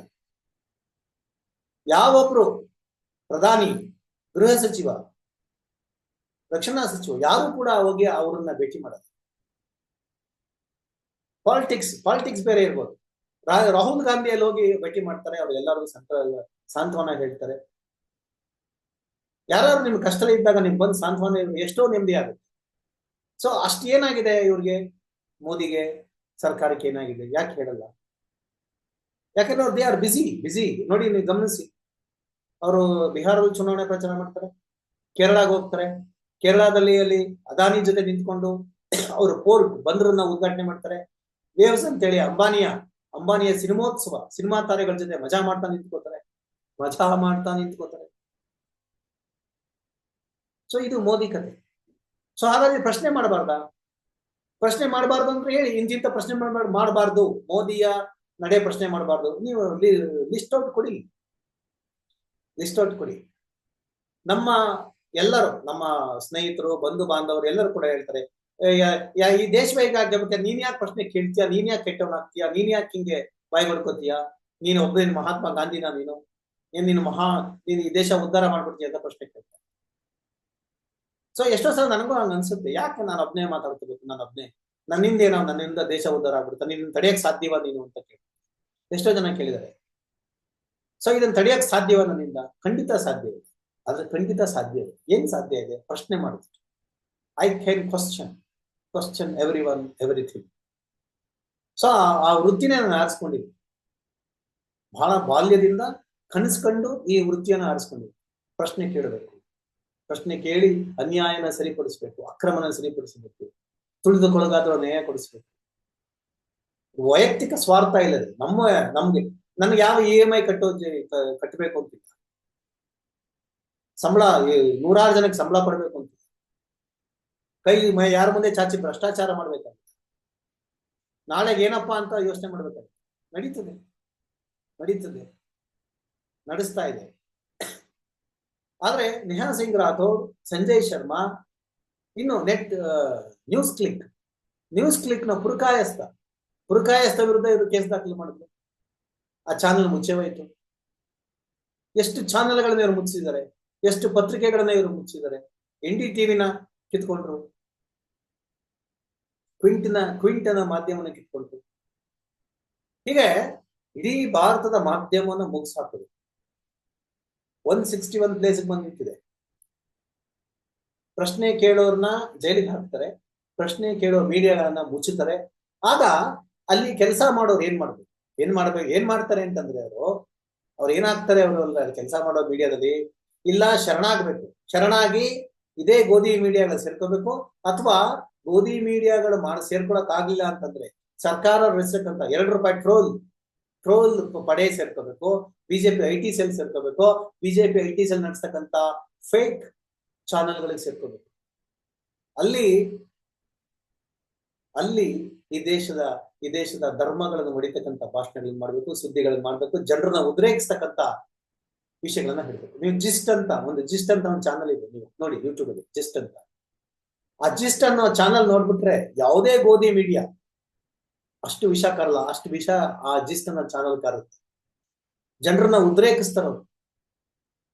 ಯಾವೊಬ್ರು ಪ್ರಧಾನಿ, ಗೃಹ ಸಚಿವ, ರಕ್ಷಣಾ ಸಚಿವ, ಯಾರು ಕೂಡ ಹೋಗಿ ಅವರನ್ನ ಭೇಟಿ ಮಾಡಲ್ಲ. ಪಾಲಿಟಿಕ್ಸ್ ಪಾಲಿಟಿಕ್ಸ್ ಬೇರೆ ಇರ್ಬೋದು. ರಾಹುಲ್ ಗಾಂಧಿಯಲ್ಲಿ ಹೋಗಿ ಭೇಟಿ ಮಾಡ್ತಾರೆ, ಅವ್ರು ಎಲ್ಲರಿಗೂ ಸಂತ, ಸಾಂತ್ವನ ಹೇಳ್ತಾರೆ. ಯಾರು ನಿಮ್ಗೆ ಕಷ್ಟ ಇದ್ದಾಗ ನಿಮ್ಗೆ ಬಂದು ಸಾಂತ್ವನ, ಎಷ್ಟೋ ನೆಮ್ಮದಿ ಆಗುತ್ತೆ. ಸೊ ಅಷ್ಟು ಏನಾಗಿದೆ ಇವ್ರಿಗೆ? ಮೋದಿಗೆ ಸರ್ಕಾರಕ್ಕೆ ಏನಾಗಿದೆ? ಯಾಕೆ ಹೇಳಲ್ಲ? ಯಾಕಂದ್ರೆ ಅವ್ರು ದೇ ಆರ್ ಬಿಸಿ ಬಿಸಿ ನೋಡಿ, ನೀವು ಗಮನಿಸಿ. ಅವರು ಬಿಹಾರದಲ್ಲಿ ಚುನಾವಣೆ ಪ್ರಚಾರ ಮಾಡ್ತಾರೆ, ಕೇರಳಗೆ ಹೋಗ್ತಾರೆ. ಕೇರಳದಲ್ಲಿ ಅಲ್ಲಿ ಅದಾನಿ ಜೊತೆ ನಿಂತ್ಕೊಂಡು ಅವರು ಪೋರ್ಟ್ ಬಂದರನ್ನ ಉದ್ಘಾಟನೆ ಮಾಡ್ತಾರೆ. ವೇವ್ಸ್ ಅಂತೇಳಿ ಅಂಬಾನಿಯ ಅಂಬಾನಿಯ ಸಿನಿಮೋತ್ಸವ, ಸಿನಿಮಾ ತಾರೆಗಳ ಜೊತೆ ಮಜಾ ಮಾಡ್ತಾ ನಿಂತ್ಕೋತಾರೆ. ಮಜಾ ಮಾಡ್ತಾ ನಿಂತ್ಕೋತಾರೆ. ಸೊ ಇದು ಮೋದಿ ಕತೆ. ಸೊ ಹಾಗಾಗಿ ಪ್ರಶ್ನೆ ಮಾಡಬಾರ್ದ? ಪ್ರಶ್ನೆ ಮಾಡಬಾರ್ದು ಅಂದ್ರೆ ಹೇಳಿ ಇಂತಿಂತ ಪ್ರಶ್ನೆ ಮಾಡಬಾರ್ದು. ಮೋದಿಯ ನಡೆ ಪ್ರಶ್ನೆ ಮಾಡಬಾರ್ದು. ನೀವು ಲಿಸ್ಟ್ ಔಟ್ ಕೊಡಿ. ಲಿಸ್ಟ್ ಔಟ್ ಕೊಡಿ. ನಮ್ಮ ಎಲ್ಲರೂ, ನಮ್ಮ ಸ್ನೇಹಿತರು, ಬಂಧು ಬಾಂಧವರು ಎಲ್ಲರೂ ಕೂಡ ಹೇಳ್ತಾರೆ ಈ ದೇಶ ಹೇಗಾಗಬೇಕು ನೀನ್ ಯಾಕೆ ಪ್ರಶ್ನೆ ಕೇಳ್ತೀಯ? ನೀನ್ ಯಾಕೆ ಕೆಟ್ಟವನಾಗ್ತೀಯ ನೀನ್ ಯಾಕೆ ಹಿಂಗೆ ಬಾಯಿ ಮಾಡ್ಕೋತೀಯ? ನೀನು ಒಬ್ಬ ಮಹಾತ್ಮ ಗಾಂಧಿನ ನೀನು? ಏನ್ ನೀನು ಮಹಾ, ನೀನು ಈ ದೇಶ ಉದ್ಧಾರ ಮಾಡ್ಬಿಡ್ತೀಯ ಅಂತ ಪ್ರಶ್ನೆ ಕೇಳ್ತಾರೆ. ಸೊ ಎಷ್ಟೋ ಸಲ ನನಗೂ ಹಂಗ ಅನ್ಸುತ್ತೆ. ಯಾಕೆ ನಾನು ಒಬ್ನೇ ಮಾತಾಡ್ತಿರ್ಬೇಕು ನಾನು ಒಬ್ನೇ ನನ್ನಿಂದ ಏನೋ ನನ್ನಿಂದ ದೇಶ ಉದ್ಧಾರ ಆಗ್ಬಿಡುತ್ತೆ ನಿನ್ನ ತಡೆಯಕ್ ಸಾಧ್ಯವ ನೀನು ಅಂತ ಕೇಳಿ. ಎಷ್ಟೋ ಜನ ಕೇಳಿದ್ದಾರೆ ಸೊ ಇದನ್ನ ತಡೆಯಕ್ ಸಾಧ್ಯವ ನನ್ನಿಂದ? ಖಂಡಿತ ಸಾಧ್ಯ ಇದೆ. ಆದ್ರೆ ಖಂಡಿತ ಸಾಧ್ಯ ಇದೆ ಏನ್ ಸಾಧ್ಯ ಇದೆ? ಪ್ರಶ್ನೆ ಮಾಡುತ್ತೆ I can question question everyone everything so ಆ ವೃತ್ತಿನೇ ನಾನು ಆರಿಸ್ಕೊಂಡಿದ್ದೆ. ಬಹಳ ಬಾಲ್ಯದಿಂದ ಕನಸ್ಕೊಂಡು ಈ ವೃತ್ತಿಯನ್ನು ಆರಿಸ್ಕೊಂಡಿದ್ದೆ. ಪ್ರಶ್ನೆ ಕೇಳಬೇಕು. ಪ್ರಶ್ನೆ ಕೇಳಿ ಅನ್ಯಾಯನ ಸರಿಪಡಿಸ್ಬೇಕು, ಅಕ್ರಮನ ಸರಿಪಡಿಸಬೇಕು ತುಳಿದುಕೊಳಗಾದ್ರೂ ನ್ಯಾಯ ಕೊಡಿಸ್ಬೇಕು. ವೈಯಕ್ತಿಕ ಸ್ವಾರ್ಥ ಇಲ್ಲದೆ ನಮ್ಮ, ನಮ್ಗೆ ನನ್ಗೆ ಯಾವ ಇ ಎಂ ಐ ಕಟ್ಟೋ ಕಟ್ಟಬೇಕು ಅಂತಿಲ್ಲ ಸಂಬಳ ನೂರಾರು ಜನಕ್ಕೆ ಸಂಬಳ ಪಡ್ಬೇಕು ಅಂತ ಕೈ ಯಾರ ಮುಂದೆ ಚಾಚಿ ಭ್ರಷ್ಟಾಚಾರ ಮಾಡ್ಬೇಕಾಗುತ್ತೆ ನಾಳೆ ಏನಪ್ಪಾ ಅಂತ ಯೋಚನೆ ಮಾಡ್ಬೇಕಾಗುತ್ತೆ. ನಡೀತದೆ. ನಡೀತದೆ. ನಡೆಸ್ತಾ ಇದೆ. ಆದ್ರೆ ನೆಹಾ ಸಿಂಗ್ ರಾಥೋಡ್, ಸಂಜಯ್ ಶರ್ಮಾ, ಇನ್ನು ನೆಟ್ ನ್ಯೂಸ್ ಕ್ಲಿಕ್ ನ್ಯೂಸ್ ಕ್ಲಿಕ್ನ ಪುರಕಾಯಸ್ಥ. ಪುರಕಾಯಸ್ಥ ವಿರುದ್ಧ ಇವರು ಕೇಸ್ ದಾಖಲು ಮಾಡಿದ್ರು. ಆ ಚಾನೆಲ್ ಮುಚ್ಚೆ ಹೋಯ್ತು. ಎಷ್ಟು ಚಾನೆಲ್ಗಳನ್ನ ಇವರು ಮುಚ್ಚಿದ್ದಾರೆ, ಎಷ್ಟು ಪತ್ರಿಕೆಗಳನ್ನ ಇವರು ಮುಚ್ಚಿದ್ದಾರೆ ಎನ್ ಡಿ ಟಿವಿನ ಕಿತ್ಕೊಂಡ್ರು. ಕ್ವಿಂಟಿನ ಕ್ವಿಂಟನ ಮಾಧ್ಯಮನ ಕಿತ್ಕೊಂಡ್ರು. ಹೀಗೆ ಇಡೀ ಭಾರತದ ಮಾಧ್ಯಮವನ್ನು ಮುಗಿಸಾಕೋದು ಒನ್ ಸಿಕ್ಸ್ಟಿ ಒನ್ ಪ್ಲೇಸ್ಗೆ ಬಂದು ನಿಂತಿದೆ ಪ್ರಶ್ನೆ ಕೇಳೋರ್ನ ಜೈಲಿಗೆ ಹಾಕ್ತಾರೆ, ಪ್ರಶ್ನೆ ಕೇಳೋ ಮೀಡಿಯಾಗಳನ್ನ ಮುಚ್ಚುತ್ತಾರೆ. ಆಗ ಅಲ್ಲಿ ಕೆಲಸ ಮಾಡೋರು ಏನ್ ಮಾಡ್ಬೇಕು? ಏನ್ ಮಾಡ್ಬೇಕು? ಏನ್ ಮಾಡ್ತಾರೆ ಅಂತಂದ್ರೆ ಅವರು, ಅವ್ರು ಏನಾಗ್ತಾರೆ ಅವರು ಕೆಲಸ ಮಾಡೋ ಮೀಡಿಯಾದಲ್ಲಿ? ಇಲ್ಲ, ಶರಣಾಗ್ಬೇಕು. ಶರಣಾಗಿ ಇದೇ ಗೋಧಿ ಮೀಡಿಯಾಗಳು ಸೇರ್ಕೋಬೇಕು, ಅಥವಾ ಗೋಧಿ ಮೀಡಿಯಾಗಳು ಮಾಡ, ಸೇರ್ಕೊಳಕ್ ಆಗ್ಲಿಲ್ಲ ಅಂತಂದ್ರೆ ಸರ್ಕಾರ ರಚಿಸಕ್ಕಂತ ಎರಡು ರೂಪಾಯಿ ಟ್ರೋಲ್ ಟ್ರೋಲ್ ಪಡೆ ಸೇರ್ಕೋಬೇಕು ಬಿಜೆಪಿ ಐ ಟಿ ಸೆಲ್ ಸೇರ್ಕೋಬೇಕು ಬಿಜೆಪಿ ಐ ಟಿ ಸೆಲ್ ನಡೆಸ್ತಕ್ಕಂತ ಫೇಕ್ ಚಾನೆಲ್ಗಳಿಗೆ ಸೇರ್ಕೋಬೇಕು. ಅಲ್ಲಿ ಅಲ್ಲಿ ಈ ದೇಶದ ಈ ದೇಶದ ಧರ್ಮಗಳನ್ನು ಹೊಡಿತಕ್ಕಂಥ ಭಾಷಣಗಳನ್ನ ಮಾಡಬೇಕು, ಸುದ್ದಿಗಳನ್ನ ಮಾಡಬೇಕು, ಜನರನ್ನ ಉದ್ರೇಕಿಸ್ತಕ್ಕಂತ ವಿಷಯಗಳನ್ನ ಹೇಳ್ಬೇಕು. ನೀವು ಜಿಸ್ಟ್ ಅಂತ, ಒಂದು ಜಿಸ್ಟ್ ಅಂತ ಒಂದು ಚಾನಲ್ ಇದೆ ನೀವು, ನೋಡಿ ಯೂಟ್ಯೂಬ್ ಅಲ್ಲಿ ಜಿಸ್ಟ್ ಅಂತ. ಆ ಜಿಸ್ಟ್ ಅನ್ನೋ ಚಾನಲ್ ನೋಡ್ಬಿಟ್ರೆ ಯಾವುದೇ ಗೋಧಿ ಮೀಡಿಯಾ ಅಷ್ಟು ವಿಷ ಕರಲ್ಲ ಅಷ್ಟು ವಿಷ ಆ ಜಿಸ್ಟನ್ನ ಚಾನಲ್ ಕಾರುತ್ತೆ ಜನರನ್ನ ಉದ್ರೇಕಿಸ್ತಾರ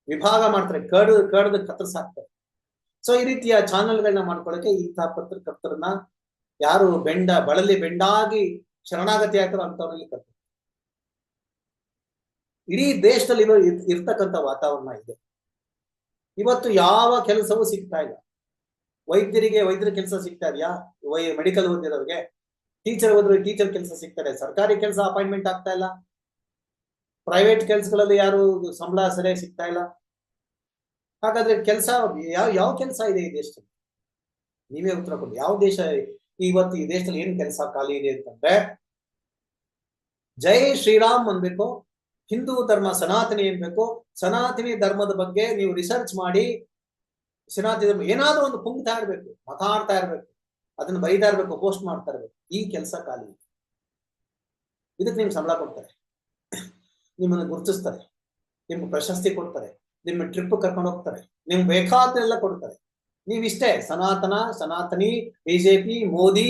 ವಿಭಾಗ ಮಾಡ್ತಾರೆ ಕಡ್ ಕಡ್ದು ಕತ್ತರಿಸಾಕ್ತಾರೆ ಸೊ ಈ ರೀತಿಯ ಚಾನೆಲ್ಗಳನ್ನ ಮಾಡ್ಕೊಳ್ಳಕ್ಕೆ ಇಂತಹ ಪತ್ರಕರ್ತರನ್ನ ಯಾರು ಬೆಂಡ, ಬಳಲಿ ಬೆಂಡಾಗಿ ಶರಣಾಗತಿ ಆಗ್ತಾರೋ ಅಂತವ್ರಲ್ಲಿ ಕರ್ತಾರೆ ಇಡೀ ದೇಶದಲ್ಲಿ ಇರ್- ಇರ್ತಕ್ಕಂಥ ವಾತಾವರಣ ಇದೆ. ಇವತ್ತು ಯಾವ ಕೆಲಸವೂ ಸಿಗ್ತಾ ಇಲ್ಲ. ವೈದ್ಯರಿಗೆ, ವೈದ್ಯರ ಕೆಲಸ ಸಿಗ್ತಾ ಇದೆಯಾ? ವೈ, ಮೆಡಿಕಲ್ ಓದಿರೋರಿಗೆ? ಟೀಚರ್ ಹೋದ್ರೆ ಟೀಚರ್ ಕೆಲಸ ಸಿಗ್ತಾರೆ. ಸರ್ಕಾರಿ ಕೆಲಸ ಅಪಾಯಿಂಟ್ಮೆಂಟ್ ಆಗ್ತಾ ಇಲ್ಲ. ಪ್ರೈವೇಟ್ ಕೆಲಸಗಳಲ್ಲಿ ಯಾರು ಸಂಬಳ ಸರಿಯಾಗಿ ಸಿಗ್ತಾ ಇಲ್ಲ. ಹಾಗಾದ್ರೆ ಕೆಲಸ ಯಾವ ಯಾವ ಕೆಲಸ ಇದೆ ಈ ದೇಶದಲ್ಲಿ? ನೀವೇ ಉತ್ತರ ಕೊಡಿ. ಯಾವ ದೇಶ ಇವತ್ತು ಈ ದೇಶದಲ್ಲಿ ಏನ್ ಕೆಲಸ ಖಾಲಿ ಇದೆ ಅಂತಂದ್ರೆ, ಜೈ ಶ್ರೀರಾಮ್ ಅನ್ಬೇಕು, ಹಿಂದೂ ಧರ್ಮ ಸನಾತನಿ ಅನ್ಬೇಕು. ಸನಾತನಿ ಧರ್ಮದ ಬಗ್ಗೆ ನೀವು ರಿಸರ್ಚ್ ಮಾಡಿ, ಸನಾತನಿ ಧರ್ಮ ಏನಾದ್ರೂ ಒಂದು ಕುಂಗ್ತಾ ಇರ್ಬೇಕು ಮಾತಾಡ್ತಾ ಇರ್ಬೇಕು. ಅದನ್ನ ಬರೀತಾ ಇರ್ಬೇಕು ಪೋಸ್ಟ್ ಮಾಡ್ತಾ ಇರ್ಬೇಕು ಈ ಕೆಲಸ ಖಾಲಿ ಇದೆ. ಇದಕ್ಕೆ ನಿಮ್ಗೆ ಸಂಬಳ ಕೊಡ್ತಾರೆ. ನಿಮ್ಮನ್ನು ಗುರುತಿಸ್ತಾರೆ. ನಿಮ್ಗೆ ಪ್ರಶಸ್ತಿ ಕೊಡ್ತಾರೆ. ನಿಮ್ಮ ಟ್ರಿಪ್ ಕರ್ಕೊಂಡು ಹೋಗ್ತಾರೆ. ನಿಮ್ಗೆ ಬೇಕಾದ್ರೆಲ್ಲ ಕೊಡ್ತಾರೆ. ನೀವಿಷ್ಟೇ ಸನಾತನ, ಸನಾತನಿ ಬಿಜೆಪಿ ಮೋದಿ,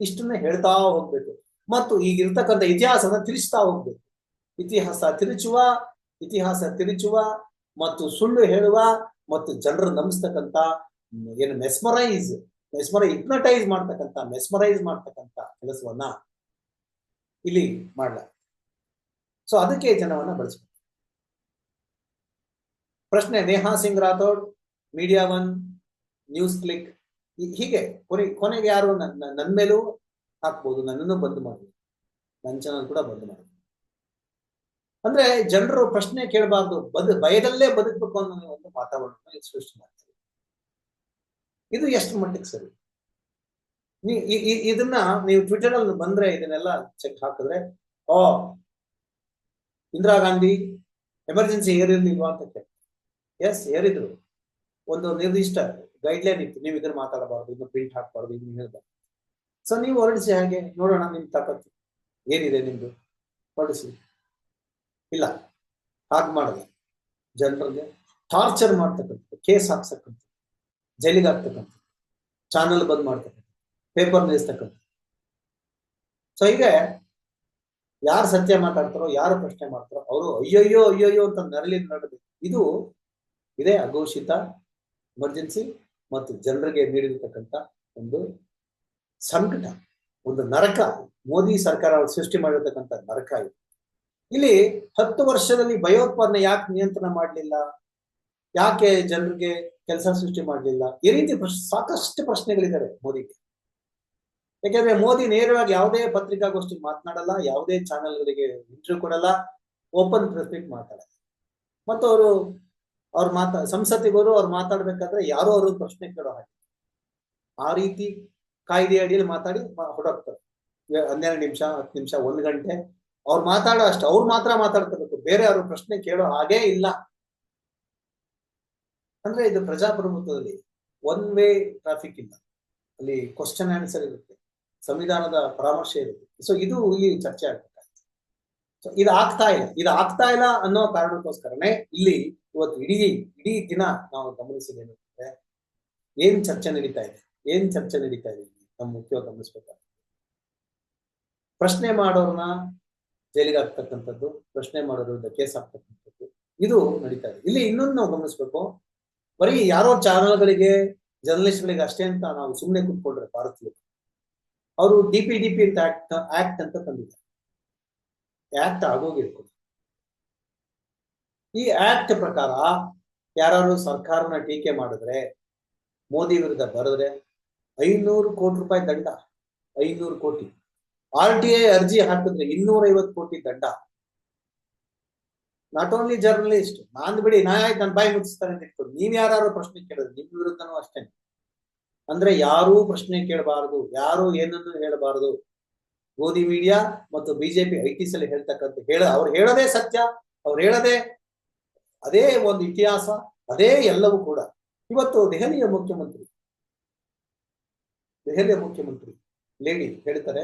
ಇಷ್ಟನ್ನ ಹೇಳ್ತಾ ಹೋಗ್ಬೇಕು. ಮತ್ತು ಈಗಿರ್ತಕ್ಕಂಥ ಇತಿಹಾಸನ ತಿಳಿಸ್ತಾ ಹೋಗ್ಬೇಕು. ಇತಿಹಾಸ ತಿರುಚುವ ಇತಿಹಾಸ ತಿರುಚುವ ಮತ್ತು ಸುಳ್ಳು ಹೇಳುವ, ಮತ್ತು ಜನರು ನಂಬಿಸ್ತಕ್ಕಂಥ ಏನು ಮೆಸ್ಮರೈಸ್ ಮೆಸ್ಮರೈ ಹಿಪ್ನಟೈಸ್ ಮಾಡ್ತಕ್ಕಂಥ ಮೆಸ್ಮರೈಸ್ ಮಾಡ್ತಕ್ಕಂಥ ಕೆಲಸವನ್ನ ಇಲ್ಲಿ ಮಾಡಲ. ಸೊ ಅದಕ್ಕೆ ಜನವನ್ನ ಬಳಸಬೇಕು. ಪ್ರಶ್ನೆ, Neha Singh Rathod media one news click ಹೀಗೆ ಕೊನೆ, ಕೊನೆಗೆ ಯಾರು ನನ್ನ ನನ್ನ ಮೇಲೂ ಹಾಕ್ಬೋದು, ನನ್ನನ್ನು ಬಂದ್ ಮಾಡ್ಬೋದು ನನ್ನ ಚಾನಲ್ ಕೂಡ ಬಂದ್ ಮಾಡ್ಬೋದು ಅಂದ್ರೆ, ಜನರು ಪ್ರಶ್ನೆ ಕೇಳಬಾರ್ದು, ಬದ ಭಯದಲ್ಲೇ ಬದುಕಬೇಕು ಅನ್ನೋ ಒಂದು ವಾತಾವರಣ ಸೃಷ್ಟಿ ಮಾಡ್ತಾರೆ ಇದು ಎಷ್ಟು ಮಟ್ಟಿಗೆ ಸರಿ? ಇದನ್ನ ನೀವು ಟ್ವಿಟರ್ ಅಲ್ಲಿ ಬಂದ್ರೆ ಇದನ್ನೆಲ್ಲ ಚೆಕ್ ಹಾಕಿದ್ರೆ, ಓ, ಇಂದಿರಾ ಗಾಂಧಿ ಎಮರ್ಜೆನ್ಸಿ ಏರಿರ್ಲಿಲ್ವಾ ಅಂತ ಕೇಳಿ ಎಸ್ ಏರಿದ್ರು ಒಂದು ನಿರ್ದಿಷ್ಟ ಗೈಡ್ಲೈನ್ ಇತ್ತು. ನೀವು ಇದನ್ನ ಮಾತಾಡಬಾರ್ದು ಇನ್ನು ಪ್ರಿಂಟ್ ಹಾಕ್ಬಾರ್ದು ಇನ್ನು ಹೇಳ್ಬಾರ್ದು. ಸೊ ನೀವು ಹೊರಡಿಸಿ ಹಾಗೆ, ನೋಡೋಣ ನಿಮ್ ತಾಕತ್ತು. ಏನಿದೆ ನಿಮ್ದು? ಹೊರಡಿಸಿ. ಇಲ್ಲ. ಹಾಗೆ ಮಾಡಿದೆ. ಜನರಿಗೆ ಟಾರ್ಚರ್ ಮಾಡ್ತಕ್ಕಂಥದ್ದು ಕೇಸ್ ಹಾಕ್ಸಕ್ಕಂಥ ಜೈಲಿಗೆ ಹಾಕ್ತಕ್ಕಂಥ ಚಾನಲ್ ಬಂದ್ ಮಾಡ್ತಕ್ಕಂಥ ಪೇಪರ್ ನಿಲ್ಲಿಸ್ತಕ್ಕಂಥ ಸೊ ಹೀಗೆ ಯಾರು ಸತ್ಯ ಮಾತಾಡ್ತಾರೋ, ಯಾರು ಪ್ರಶ್ನೆ ಮಾಡ್ತಾರೋ, ಅವರು ಅಯ್ಯಯ್ಯೋ ಅಯ್ಯಯ್ಯೋ ಅಂತ ನರಳಿ ನಡೆದು. ಇದು ಇದೇ ಅಘೋಷಿತ ಎಮರ್ಜೆನ್ಸಿ ಮತ್ತು ಜನರಿಗೆ ನೀಡಿರ್ತಕ್ಕಂಥ ಒಂದು ಸಂಕಟ, ಒಂದು ನರಕ. ಮೋದಿ ಸರ್ಕಾರ ಸೃಷ್ಟಿ ಮಾಡಿರ್ತಕ್ಕಂಥ ನರಕ ಇದು. ಇಲ್ಲಿ ಹತ್ತು ವರ್ಷದಲ್ಲಿ ಭಯೋತ್ಪಾದನೆ ಯಾಕೆ ನಿಯಂತ್ರಣ ಮಾಡಲಿಲ್ಲ? ಯಾಕೆ ಜನರಿಗೆ ಕೆಲಸ ಸೃಷ್ಟಿ ಮಾಡಲಿಲ್ಲ? ಈ ರೀತಿ ಸಾಕಷ್ಟು ಪ್ರಶ್ನೆಗಳಿದ್ದಾರೆ ಮೋದಿಗೆ. ಯಾಕೆಂದ್ರೆ ಮೋದಿ ನೇರವಾಗಿ ಯಾವುದೇ ಪತ್ರಿಕಾಗೋಷ್ಠಿಗೆ ಮಾತನಾಡಲ್ಲ, ಯಾವುದೇ ಚಾನೆಲ್ಗಳಿಗೆ ಇಂಟರ್ವ್ಯೂ ಕೊಡಲ್ಲ ಓಪನ್ ಪ್ರೆಸ್ ಮಾಡ್ತಾರೆ. ಮಾತಾಡಲ್ಲ ಮತ್ತು ಅವರು, ಅವ್ರ ಮಾತಾ, ಸಂಸತ್ತಿಗೆ ಹೋದ್ರು ಅವ್ರು ಮಾತಾಡ್ಬೇಕಾದ್ರೆ ಯಾರೋ ಅವರು ಪ್ರಶ್ನೆ ಕೇಳೋ ಹಾಗೆ. ಆ ರೀತಿ ಕಾಯ್ದೆ ಅಡಿಯಲ್ಲಿ ಮಾತಾಡಿ ಹೊರಡ್ತಾರೆ ಹನ್ನೆರಡು ನಿಮಿಷ, ಹತ್ತು ನಿಮಿಷ, ಒಂದು ಗಂಟೆ. ಅವ್ರು ಮಾತಾಡೋ ಅಷ್ಟು, ಅವ್ರು ಮಾತ್ರ ಮಾತಾಡ್ತಿರ್ಬೇಕು. ಬೇರೆ ಅವರು ಪ್ರಶ್ನೆ ಕೇಳೋ ಹಾಗೇ ಇಲ್ಲ. ಅಂದ್ರೆ ಇದು ಪ್ರಜಾಪ್ರಭುತ್ವದಲ್ಲಿ ಒನ್ ವೇ ಟ್ರಾಫಿಕ್ ಇಲ್ಲ. ಅಲ್ಲಿ ಕ್ವಶನ್ ಆನ್ಸರ್ ಇರುತ್ತೆ. ಸಂವಿಧಾನದ ಪರಾಮರ್ಶೆ ಇರುತ್ತೆ. ಸೊ ಇದು ಇಲ್ಲಿ ಚರ್ಚೆ ಆಗ್ಬೇಕಾಗುತ್ತೆ ಸೊ ಇದು ಆಗ್ತಾ ಇಲ್ಲ. ಇದು ಆಗ್ತಾ ಇಲ್ಲ ಅನ್ನೋ ಕಾರಣಕ್ಕೋಸ್ಕರನೇ ಇಲ್ಲಿ ಇವತ್ತು ಇಡೀ ಇಡೀ ದಿನ ನಾವು ಗಮನಿಸಿದ್ದೇನೆಂದ್ರೆ ಏನ್ ಚರ್ಚೆ ನಡೀತಾ ಇದೆ? ಏನ್ ಚರ್ಚೆ ನಡೀತಾ ಇದೆ ನಮ್ಮ ಮುಖ್ಯವಾಗಿ ಗಮನಿಸ್ಬೇಕಾಗ್ತದೆ ಪ್ರಶ್ನೆ ಮಾಡೋರ್ನ ಜೈಲಿಗೆ ಹಾಕ್ತಕ್ಕಂಥದ್ದು, ಪ್ರಶ್ನೆ ಮಾಡೋದ್ರಿಂದ ಕೇಸ್ ಹಾಕ್ತಕ್ಕಂಥದ್ದು, ಇದು ನಡೀತಾ ಇದೆ. ಇಲ್ಲಿ ಇನ್ನೊಂದು ನಾವು ಗಮನಿಸ್ಬೇಕು. ಬರೀ ಯಾರೋ ಚಾನಲ್ಗಳಿಗೆ ಜರ್ನಲಿಸ್ಟ್ಗಳಿಗೆ ಅಷ್ಟೇ ಅಂತ ನಾವು ಸುಮ್ಮನೆ ಕೂತ್ಕೊಂಡ್ರೆ ಭಾರತೀಯರು ಅವರು ಡಿ ಪಿ ಡಿ ಪಿ ಅಂತ ಆಕ್ಟ್ ಆಕ್ಟ್ ಅಂತ ತಂದಿದ್ದಾರೆ. ಆಕ್ಟ್ ಆಗೋಗಿರ್ಬೋದು. ಈ ಆಕ್ಟ್ ಪ್ರಕಾರ ಯಾರು ಸರ್ಕಾರನ ಟೀಕೆ ಮಾಡಿದ್ರೆ, ಮೋದಿ ವಿರುದ್ಧ ಬರೆದ್ರೆ ಐನೂರು ಕೋಟಿ ರೂಪಾಯಿ ದಂಡ, ಐನೂರು ಕೋಟಿ. ಆರ್ ಟಿ ಐ ಅರ್ಜಿ ಹಾಕಿದ್ರೆ ಇನ್ನೂರೈವತ್ತು ಕೋಟಿ ದಂಡ. ನಾಟ್ ಓನ್ಲಿ ಜರ್ನಲಿಸ್ಟ್ ನಾನ್ ಬಿಡಿ ನಾ ಆಯ್ತು ನನ್ನ ಬಾಯಿ ಮುಚ್ಚಿಸ್ತಾರೆ ಅಂತ ಇಟ್ಕೊಂಡು ನೀವ್ ಯಾರು ಪ್ರಶ್ನೆ ಕೇಳೋದು ನಿಮ್ ವಿರುದ್ಧನೂ ಅಷ್ಟೇ. ಅಂದ್ರೆ ಯಾರೂ ಪ್ರಶ್ನೆ ಕೇಳಬಾರದು, ಯಾರು ಏನನ್ನು ಹೇಳಬಾರದು. ಗೋಧಿ ಮೀಡಿಯಾ ಮತ್ತು ಬಿಜೆಪಿ ಐ ಟಿ ಹೇಳ್ತಕ್ಕಂಥ ಹೇಳ, ಅವ್ರು ಹೇಳದೆ ಸತ್ಯ, ಅವ್ರು ಹೇಳದೆ ಅದೇ ಒಂದು ಇತಿಹಾಸ, ಅದೇ ಎಲ್ಲವೂ ಕೂಡ. ಇವತ್ತು ದೆಹಲಿಯ ಮುಖ್ಯಮಂತ್ರಿ ದೆಹಲಿಯ ಮುಖ್ಯಮಂತ್ರಿ ಲೇಡಿ ಹೇಳ್ತಾರೆ,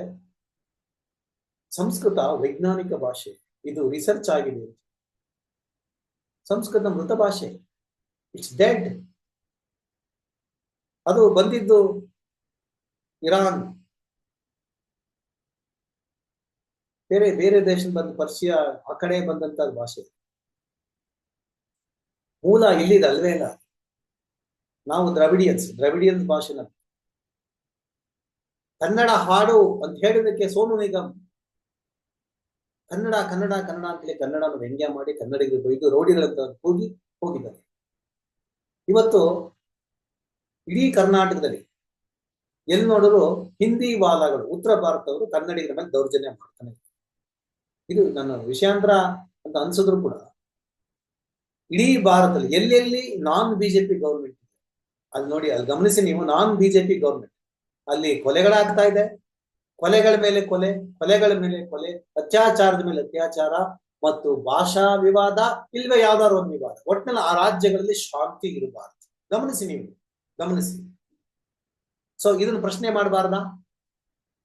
ಸಂಸ್ಕೃತ ವೈಜ್ಞಾನಿಕ ಭಾಷೆ, ಇದು ರಿಸರ್ಚ್ ಆಗಿದೆ ಸಂಸ್ಕೃತ ಮೃತ ಭಾಷೆ. ಇಟ್ಸ್ ಡೆಡ್ ಅದು ಬಂದಿದ್ದು ಇರಾನ್. ಬೇರೆ ಬೇರೆ ದೇಶದ ಬಂದ ಪರ್ಷಿಯಾ, ಆ ಕಡೆ ಬಂದಂತ ಭಾಷೆ. ಮೂಲ ಇಲ್ಲಿದೆ ಅಲ್ವೇ ಇಲ್ಲ. ನಾವು ದ್ರವಿಡಿಯನ್ಸ್ ದ್ರವಿಡಿಯನ್ಸ್ ಭಾಷೆ. ಕನ್ನಡ ಹಾಡು ಅಂತ ಹೇಳಿದಕ್ಕೆ ಸೋನು ನಿಗಮ್ ಕನ್ನಡ ಕನ್ನಡ ಕನ್ನಡ ಅಂತೇಳಿ ಕನ್ನಡನ ವ್ಯಂಗ್ಯ ಮಾಡಿ ಕನ್ನಡಿಗರು ಬೈದು ರೌಡಿಗಳಂತ ಹೋಗಿ ಹೋಗಿದ್ದಾರೆ. ಇವತ್ತು ಇಡೀ ಕರ್ನಾಟಕದಲ್ಲಿ ಎಲ್ಲಿ ನೋಡಿದ್ರು ಹಿಂದಿ ವಾದಗಳು, ಉತ್ತರ ಭಾರತದವರು ಕನ್ನಡಿಗರ ಮೇಲೆ ದೌರ್ಜನ್ಯ ಮಾಡ್ತಾನೆ ಇದು ನನ್ನ ವಿಷಯಾಂತರ ಅಂತ ಅನ್ಸಿದ್ರು ಕೂಡ ಇಡೀ ಭಾರತದಲ್ಲಿ ಎಲ್ಲೆಲ್ಲಿ ನಾನ್ ಬಿಜೆಪಿ ಗೌರ್ಮೆಂಟ್ ಅಲ್ಲಿ ನೋಡಿ ಅಲ್ಲಿ ಗಮನಿಸಿ ನೀವು ನಾನ್ ಬಿಜೆಪಿ ಗೌರ್ಮೆಂಟ್ ಅಲ್ಲಿ ಕೊಲೆಗಳಾಗ್ತಾ ಇದೆ ಕೊಲೆಗಳ ಮೇಲೆ ಕೊಲೆ, ಕೊಲೆಗಳ ಮೇಲೆ ಕೊಲೆ, ಅತ್ಯಾಚಾರದ ಮೇಲೆ ಅತ್ಯಾಚಾರ ಮತ್ತು ಭಾಷಾ ವಿವಾದ, ಇಲ್ವೇ ಯಾವ್ದಾದ್ರು ಒಂದು ವಿವಾದ. ಒಟ್ಟಿನಲ್ಲಿ ಆ ರಾಜ್ಯಗಳಲ್ಲಿ ಶಾಂತಿ ಇರಬಾರದು. ಗಮನಿಸಿ ನೀವು, ಗಮನಿಸಿ. ಸೊ ಇದನ್ನ ಪ್ರಶ್ನೆ ಮಾಡಬಾರ್ದ?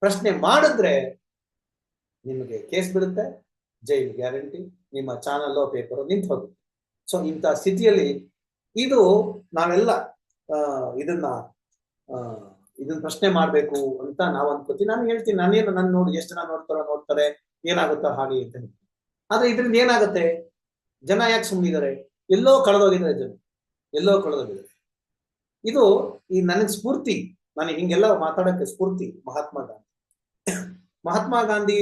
ಪ್ರಶ್ನೆ ಮಾಡಿದ್ರೆ ನಿಮಗೆ ಕೇಸ್ ಬಿಡುತ್ತೆ ಜೈಲು ಗ್ಯಾರಂಟಿ, ನಿಮ್ಮ ಚಾನಲ್ ಪೇಪರ್ ನಿಂತು ಹೋಗುತ್ತೆ. ಸೊ ಇಂಥ ಸ್ಥಿತಿಯಲ್ಲಿ ಇದು ನಾವೆಲ್ಲ ಇದನ್ನ ಇದನ್ನ ಪ್ರಶ್ನೆ ಮಾಡ್ಬೇಕು ಅಂತ ನಾವ್ ಅನ್ಕೋತೀವಿ. ನಾನು ಹೇಳ್ತೀನಿ ನಾನೇನು ನನ್ನ ನೋಡಿ, ಎಷ್ಟು ಜನ ನೋಡ್ತಾರೋ ನೋಡ್ತಾರೆ, ಏನಾಗುತ್ತೋ ಹಾಗೆ ಅಂತ. ಆದ್ರೆ ಇದರಿಂದ ಏನಾಗುತ್ತೆ? ಜನ ಯಾಕೆ ಸುಮ್ಮನಿದ್ದಾರೆ ಎಲ್ಲೋ ಕಳೆದೋಗಿದ್ದಾರೆ ಜನ. ಎಲ್ಲೋ ಕಳೆದೋಗಿದ್ದಾರೆ ಇದು ಈ ನನಗೆ ಸ್ಫೂರ್ತಿ, ನಾನು ಹಿಂಗೆಲ್ಲ ಮಾತಾಡಕ್ಕೆ ಸ್ಫೂರ್ತಿ, ಮಹಾತ್ಮ ಗಾಂಧಿ. ಮಹಾತ್ಮ ಗಾಂಧಿ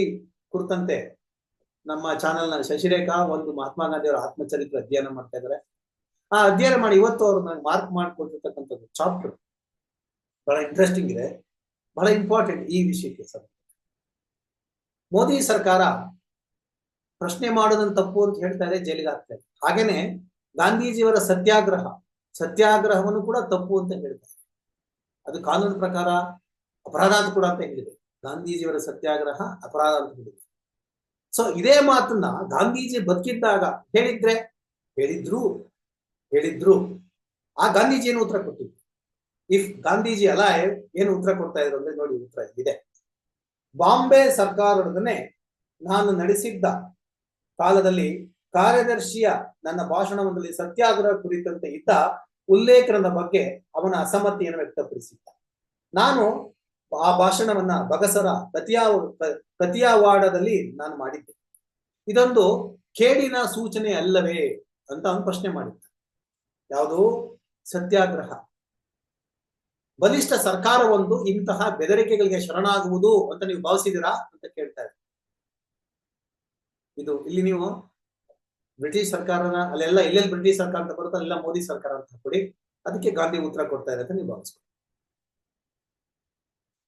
ಕುರಿತಂತೆ ನಮ್ಮ ಚಾನೆಲ್ನ ಶಶಿರೇಖಾ ಒಂದು ಮಹಾತ್ಮ ಗಾಂಧಿ ಅವರ ಆತ್ಮಚರಿತ್ರೆ ಅಧ್ಯಯನ ಮಾಡ್ತಾ ಇದ್ದಾರೆ. ಆ ಅಧ್ಯಯನ ಮಾಡಿ ಇವತ್ತು ಅವರು ನನಗೆ ಮಾರ್ಕ್ ಮಾಡಿಕೊಂಡಿರ್ತಕ್ಕಂಥದ್ದು ಚಾಪ್ಟರ್. ಬಹಳ ಇಂಟ್ರೆಸ್ಟಿಂಗ್ ಇದೆ. ಬಹಳ ಇಂಪಾರ್ಟೆಂಟ್ ಈ ವಿಷಯಕ್ಕೆ ಸರ್. ಮೋದಿ ಸರ್ಕಾರ ಪ್ರಶ್ನೆ ಮಾಡೋದನ್ನು ತಪ್ಪು ಅಂತ ಹೇಳ್ತಾ ಇದೆ, ಜೈಲಿಗೆ ಹಾಕ್ತಾ ಇದೆ. ಹಾಗೇನೆ ಗಾಂಧೀಜಿಯವರ ಸತ್ಯಾಗ್ರಹ, ಸತ್ಯಾಗ್ರಹವನ್ನು ಕೂಡ ತಪ್ಪು ಅಂತ ಹೇಳ್ತಾರೆ ಅದು ಕಾನೂನು ಪ್ರಕಾರ ಅಪರಾಧ ಅಂತ ಕೂಡ ಅಂತ ಹೇಳಿದೆ. ಗಾಂಧೀಜಿಯವರ ಸತ್ಯಾಗ್ರಹ ಅಪರಾಧ ಅಂತ ಹೇಳಿದೆ. ಸೊ ಇದೇ ಮಾತನ್ನ ಗಾಂಧೀಜಿ ಬದುಕಿದ್ದಾಗ ಹೇಳಿದ್ರೆ ಹೇಳಿದ್ರು ಹೇಳಿದ್ರು. ಆ ಗಾಂಧೀಜಿ ಏನು ಉತ್ತರ ಕೊಟ್ಟಿದ್ರು. ಇಫ್ ಗಾಂಧೀಜಿ ಅಲೈವ್ ಏನು ಉತ್ತರ ಕೊಡ್ತಾ ಇದ್ರು ಅಂದ್ರೆ ನೋಡಿ ಉತ್ತರ ಇದೆ. ಬಾಂಬೆ ಸರ್ಕಾರದೊಡನೆ ನಾನು ನಡೆಸಿದ್ದ ಕಾಲದಲ್ಲಿ ಕಾರ್ಯದರ್ಶಿಯ ನನ್ನ ಭಾಷಣವೊಂದರಲ್ಲಿ ಸತ್ಯಾಗ್ರಹ ಕುರಿತಂತೆ ಇದ್ದ ಉಲ್ಲೇಖನದ ಬಗ್ಗೆ ಅವನ ಅಸಮ್ಮತಿಯನ್ನು ವ್ಯಕ್ತಪಡಿಸಿದ್ದ. ನಾನು ಆ ಭಾಷಣವನ್ನ ಬಗಸರ ಕತಿಯಾ ಕತಿಯಾವಾಡದಲ್ಲಿ ನಾನು ಮಾಡಿದ್ದೆ. ಇದೊಂದು ಕೇಡಿನ ಸೂಚನೆ ಅಲ್ಲವೇ ಅಂತ ಅವನು ಪ್ರಶ್ನೆ ಮಾಡಿದ್ದ. ಯಾವುದು? ಸತ್ಯಾಗ್ರಹ. ಬಲಿಷ್ಠ ಸರ್ಕಾರವೊಂದು ಇಂತಹ ಬೆದರಿಕೆಗಳಿಗೆ ಶರಣಾಗುವುದು ಅಂತ ನೀವು ಭಾವಿಸಿದಿರಾ ಅಂತ ಕೇಳ್ತಾ ಇದ್ದಾರೆ ಇದು ಇಲ್ಲಿ ನೀವು ಬ್ರಿಟಿಷ್ ಸರ್ಕಾರನ, ಅಲ್ಲೆಲ್ಲ ಎಲ್ಲೆಲ್ಲಿ ಬ್ರಿಟಿಷ್ ಸರ್ಕಾರ ಅಂತ ಬರುತ್ತೆ ಅಲ್ಲೆಲ್ಲ ಮೋದಿ ಸರ್ಕಾರ ಅಂತ ಕೊಡಿ, ಅದಕ್ಕೆ ಗಾಂಧಿ ಉತ್ತರ ಕೊಡ್ತಾ ಅಂತ ನೀವು ಭಾವಿಸ್ಕೊಳ್ಳಿ.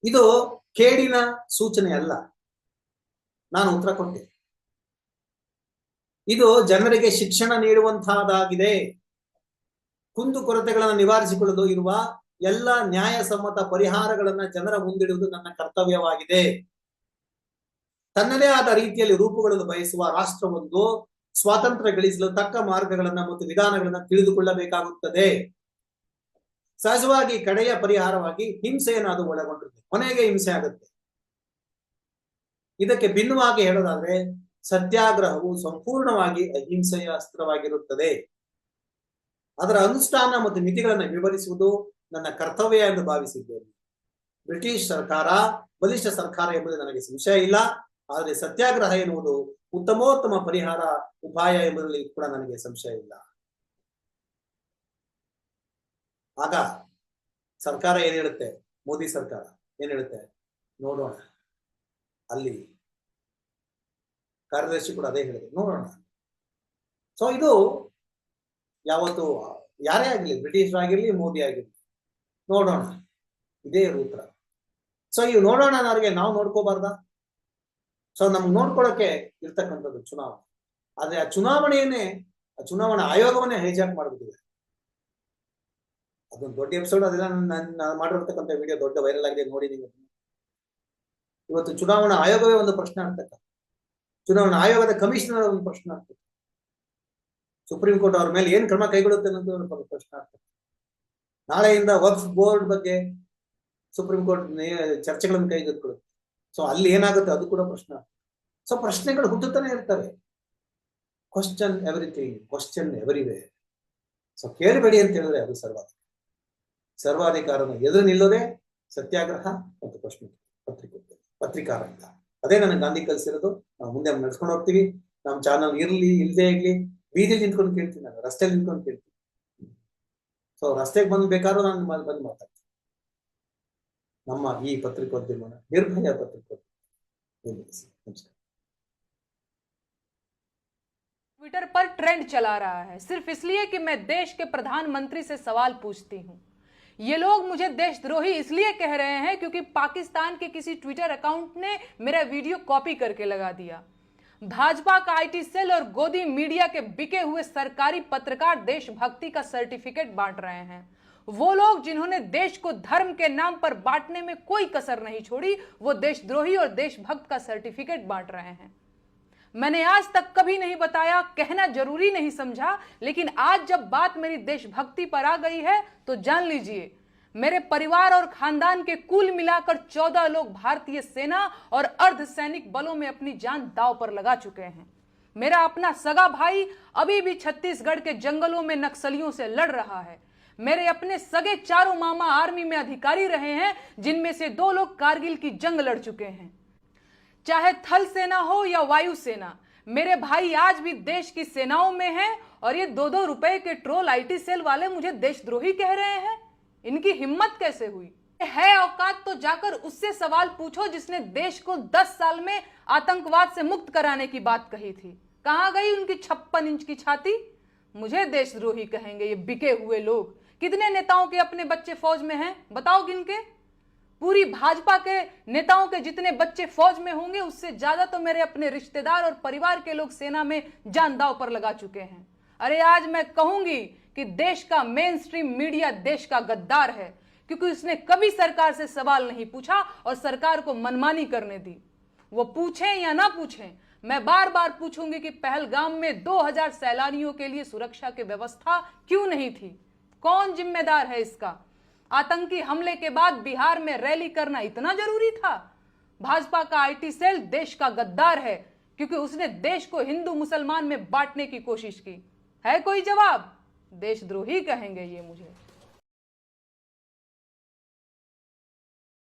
ಇದು ಕೇಡಿನ ಸೂಚನೆ ಅಲ್ಲ. ನಾನು ಉತ್ತರ ಕೊಟ್ಟೆ ಇದು ಜನರಿಗೆ ಶಿಕ್ಷಣ ನೀಡುವಂತಹದಾಗಿದೆ ಕುಂದು ಕೊರತೆಗಳನ್ನು ನಿವಾರಿಸಿಕೊಳ್ಳಲು ಇರುವ ಎಲ್ಲ ನ್ಯಾಯಸಮ್ಮತ ಪರಿಹಾರಗಳನ್ನ ಜನರ ಮುಂದಿಡುವುದು ನನ್ನ ಕರ್ತವ್ಯವಾಗಿದೆ. ತನ್ನದೇ ಆದ ರೀತಿಯಲ್ಲಿ ರೂಪುಗೊಳ್ಳಲು ಬಯಸುವ ರಾಷ್ಟ್ರವೊಂದು ಸ್ವಾತಂತ್ರ್ಯ ಗಳಿಸಲು ತಕ್ಕ ಮಾರ್ಗಗಳನ್ನ ಮತ್ತು ವಿಧಾನಗಳನ್ನ ತಿಳಿದುಕೊಳ್ಳಬೇಕಾಗುತ್ತದೆ. ಸಹಜವಾಗಿ ಕಡೆಯ ಪರಿಹಾರವಾಗಿ ಹಿಂಸೆಯನ್ನು ಅದು ಒಳಗೊಂಡಿರುತ್ತೆ. ಕೊನೆಗೆ ಹಿಂಸೆ ಆಗುತ್ತೆ. ಇದಕ್ಕೆ ಭಿನ್ನವಾಗಿ ಹೇಳೋದಾದ್ರೆ, ಸತ್ಯಾಗ್ರಹವು ಸಂಪೂರ್ಣವಾಗಿ ಅಹಿಂಸೆಯ ಅಸ್ತ್ರವಾಗಿರುತ್ತದೆ. ಅದರ ಅನುಷ್ಠಾನ ಮತ್ತು ಮಿತಿಗಳನ್ನು ವಿವರಿಸುವುದು ನನ್ನ ಕರ್ತವ್ಯ ಎಂದು ಭಾವಿಸಿದ್ದೇನೆ. ಬ್ರಿಟಿಷ್ ಸರ್ಕಾರ, ಬಲಿಷ್ಠ ಸರ್ಕಾರ ಎಂಬುದು ನನಗೆ ಸಂಶಯ ಇಲ್ಲ. ಆದರೆ ಸತ್ಯಾಗ್ರಹ ಎನ್ನುವುದು ಉತ್ತಮೋತ್ತಮ ಪರಿಹಾರ ಉಪಾಯ ಎಂಬುದರಲ್ಲಿ ಕೂಡ ನನಗೆ ಸಂಶಯ ಇಲ್ಲ. ಆಗ ಸರ್ಕಾರ ಏನ್ ಹೇಳುತ್ತೆ? ಮೋದಿ ಸರ್ಕಾರ ಏನ್ ಹೇಳುತ್ತೆ? ನೋಡೋಣ. ಅಲ್ಲಿ ಕಾರ್ಯದರ್ಶಿ ಕೂಡ ಅದೇ ಹೇಳಿದೆ ನೋಡೋಣ. ಸೊ ಇದು ಯಾವತ್ತು ಯಾರೇ ಆಗಿರ್ಲಿ ಬ್ರಿಟಿಷ್ ಆಗಿರ್ಲಿ ಮೋದಿ ಆಗಿರ್ಲಿ ನೋಡೋಣ. ಇದೇ ಉತ್ತರ. ಸೊ ಇವು ನೋಡೋಣ ಅವ್ರಿಗೆ ನಾವು ನೋಡ್ಕೋಬಾರ್ದ? ಸೊ ನಮ್ಗೆ ನೋಡ್ಕೊಳಕ್ಕೆ ಇರ್ತಕ್ಕಂಥದ್ದು ಚುನಾವಣೆ. ಆದ್ರೆ ಆ ಚುನಾವಣೆಯನ್ನೇ, ಆ ಚುನಾವಣಾ ಆಯೋಗವನ್ನೇ ಹೈಜಾಕ್ ಮಾಡ್ಬಿಟ್ಟಿದೆ. ಅದೊಂದು ದೊಡ್ಡ ಎಪಿಸೋಡ್ ಅದೆಲ್ಲ ನಾನು ಮಾಡಿರ್ತಕ್ಕಂಥ ವಿಡಿಯೋ ದೊಡ್ಡ ವೈರಲ್ ಆಗಿದೆ, ನೋಡಿ ನೀವು. ಇವತ್ತು ಚುನಾವಣಾ ಆಯೋಗವೇ ಒಂದು ಪ್ರಶ್ನೆ ಆಗ್ತಕ್ಕ ಚುನಾವಣಾ ಆಯೋಗದ ಕಮಿಷನರ್ ಒಂದು ಪ್ರಶ್ನೆ ಆಗ್ತದೆ ಸುಪ್ರೀಂ ಕೋರ್ಟ್ ಅವ್ರ ಮೇಲೆ ಏನ್ ಕ್ರಮ ಕೈಗೊಳ್ಳುತ್ತೆ ಅನ್ನೋದು ಪ್ರಶ್ನೆ ಆಗ್ತದೆ ನಾಳೆಯಿಂದ ವಕ್ಫ್ ಬೋರ್ಡ್ ಬಗ್ಗೆ ಸುಪ್ರೀಂ ಕೋರ್ಟ್ ಚರ್ಚೆಗಳನ್ನು ಕೈಗೆತ್ತಿಕೊಳ್ಳುತ್ತೆ ಸೊ ಅಲ್ಲಿ ಏನಾಗುತ್ತೆ? ಅದು ಕೂಡ ಪ್ರಶ್ನೆ. ಸೊ ಪ್ರಶ್ನೆಗಳು ಹುಟ್ಟುತ್ತಾನೆ ಇರ್ತವೆ. Question everything question every way so ಕೇಳಬೇಡಿ ಅಂತ ಹೇಳಿದ್ರೆ ಅದು ಸರ್ವಾಧಿಕಾರ. ಸರ್ವಾಧಿಕಾರನ ಎದುರು ನಿಲ್ಲದೆ ಸತ್ಯಾಗ್ರಹ ಮತ್ತು ಪ್ರಶ್ನೆ ಪತ್ರಿಕೆ. ಅಂತ ಅದೇ ನನಗೆ ಗಾಂಧಿ ಕಲಿಸಿರೋದು. ನಾವು ಮುಂದೆ ನಡ್ಸ್ಕೊಂಡು ಹೋಗ್ತೀವಿ. ನಮ್ಮ ಚಾನಲ್ ಇರಲಿ ಇಲ್ಲದೆ ಇರಲಿ ಬೀದಿ ನಿಂತ್ಕೊಂಡು ಕೇಳ್ತೀನಿ ನಾನು ರಸ್ತೆಯಲ್ಲಿ ನಿಂತ್ಕೊಂಡು ಕೇಳ್ತೀನಿ. ಸೊ ರಸ್ತೆಗೆ ಬಂದ್ ಬೇಕಾದ್ರೂ ನಾನು ಮ- ಬಂದು ಮಾತಾಡ್ತೀನಿ ನಮ್ಮ ಈ ಪತ್ರಿಕೋದ್ಯಮನ ನಿರ್ಭಯ ಪತ್ರಿಕೋದ್ಯಮ ನಿಲ್ಲಿಸಿ. ನಮಸ್ಕಾರ ट्विटर पर ट्रेंड चला रहा है सिर्फ इसलिए कि मैं देश के प्रधानमंत्री से सवाल पूछती हूं ये लोग मुझे देशद्रोही इसलिए कह रहे हैं क्योंकि पाकिस्तान के किसी ट्विटर अकाउंट ने मेरा वीडियो कॉपी करके लगा दिया भाजपा का आईटी सेल और गोदी मीडिया के बिके हुए सरकारी पत्रकार देशभक्ति का सर्टिफिकेट बांट रहे हैं। वो लोग जिन्होंने देश को धर्म के नाम पर बांटने में कोई कसर नहीं छोड़ी, वो देशद्रोही और देशभक्त का सर्टिफिकेट बांट रहे हैं। मैंने आज तक कभी नहीं बताया, कहना ज़रूरी नहीं समझा, लेकिन आज जब बात मेरी देशभक्ति पर आ गई है तो जान लीजिए मेरे परिवार और खानदान के कुल मिलाकर चौदह लोग भारतीय सेना और अर्धसैनिक बलों में अपनी जान दाव पर लगा चुके हैं। मेरा अपना सगा भाई अभी भी छत्तीसगढ़ के जंगलों में नक्सलियों से लड़ रहा है। मेरे अपने सगे चारों मामा आर्मी में अधिकारी रहे हैं, जिनमें से दो लोग कारगिल की जंग लड़ चुके हैं। चाहे थल सेना हो या वायु सेना, मेरे भाई आज भी देश की सेनाओं में हैं और ये दो दो रुपए के ट्रोल आईटी सेल वाले मुझे देशद्रोही कह रहे हैं। इनकी हिम्मत कैसे हुई? है औकात तो जाकर उससे सवाल पूछो जिसने देश को 10 साल में आतंकवाद से मुक्त कराने की बात कही थी। कहाँ गई उनकी छप्पन इंच की छाती? मुझे देशद्रोही कहेंगे ये बिके हुए लोग। कितने नेताओं के अपने बच्चे फौज में हैं? बताओ गिनके पूरी भाजपा के नेताओं के जितने बच्चे फौज में होंगे, उससे ज़्यादा तो मेरे अपने रिश्तेदार और परिवार के लोग सेना में जान दाव पर लगा चुके हैं। अरे आज मैं कहूँगी कि देश का मेन स्ट्रीम मीडिया देश का गद्दार है, क्योंकि उसने कभी सरकार से सवाल नहीं पूछा और सरकार को मनमानी करने दी। वो पूछें या ना पूछें, मैं बार बार पूछूँगी कि पहलगाम में 2000 सैलानियों के लिए सुरक्षा की व्यवस्था क्यों नहीं थी? कौन जिम्मेदार है इसका? आतंकी हमले के बाद बिहार में रैली करना इतना ज़रूरी था? भाजपा का आईटी सेल देश का गद्दार है, क्योंकि उसने देश को हिंदू मुसलमान में बांटने की कोशिश की। है कोई जवाब? देशद्रोही कहेंगे ये मुझे।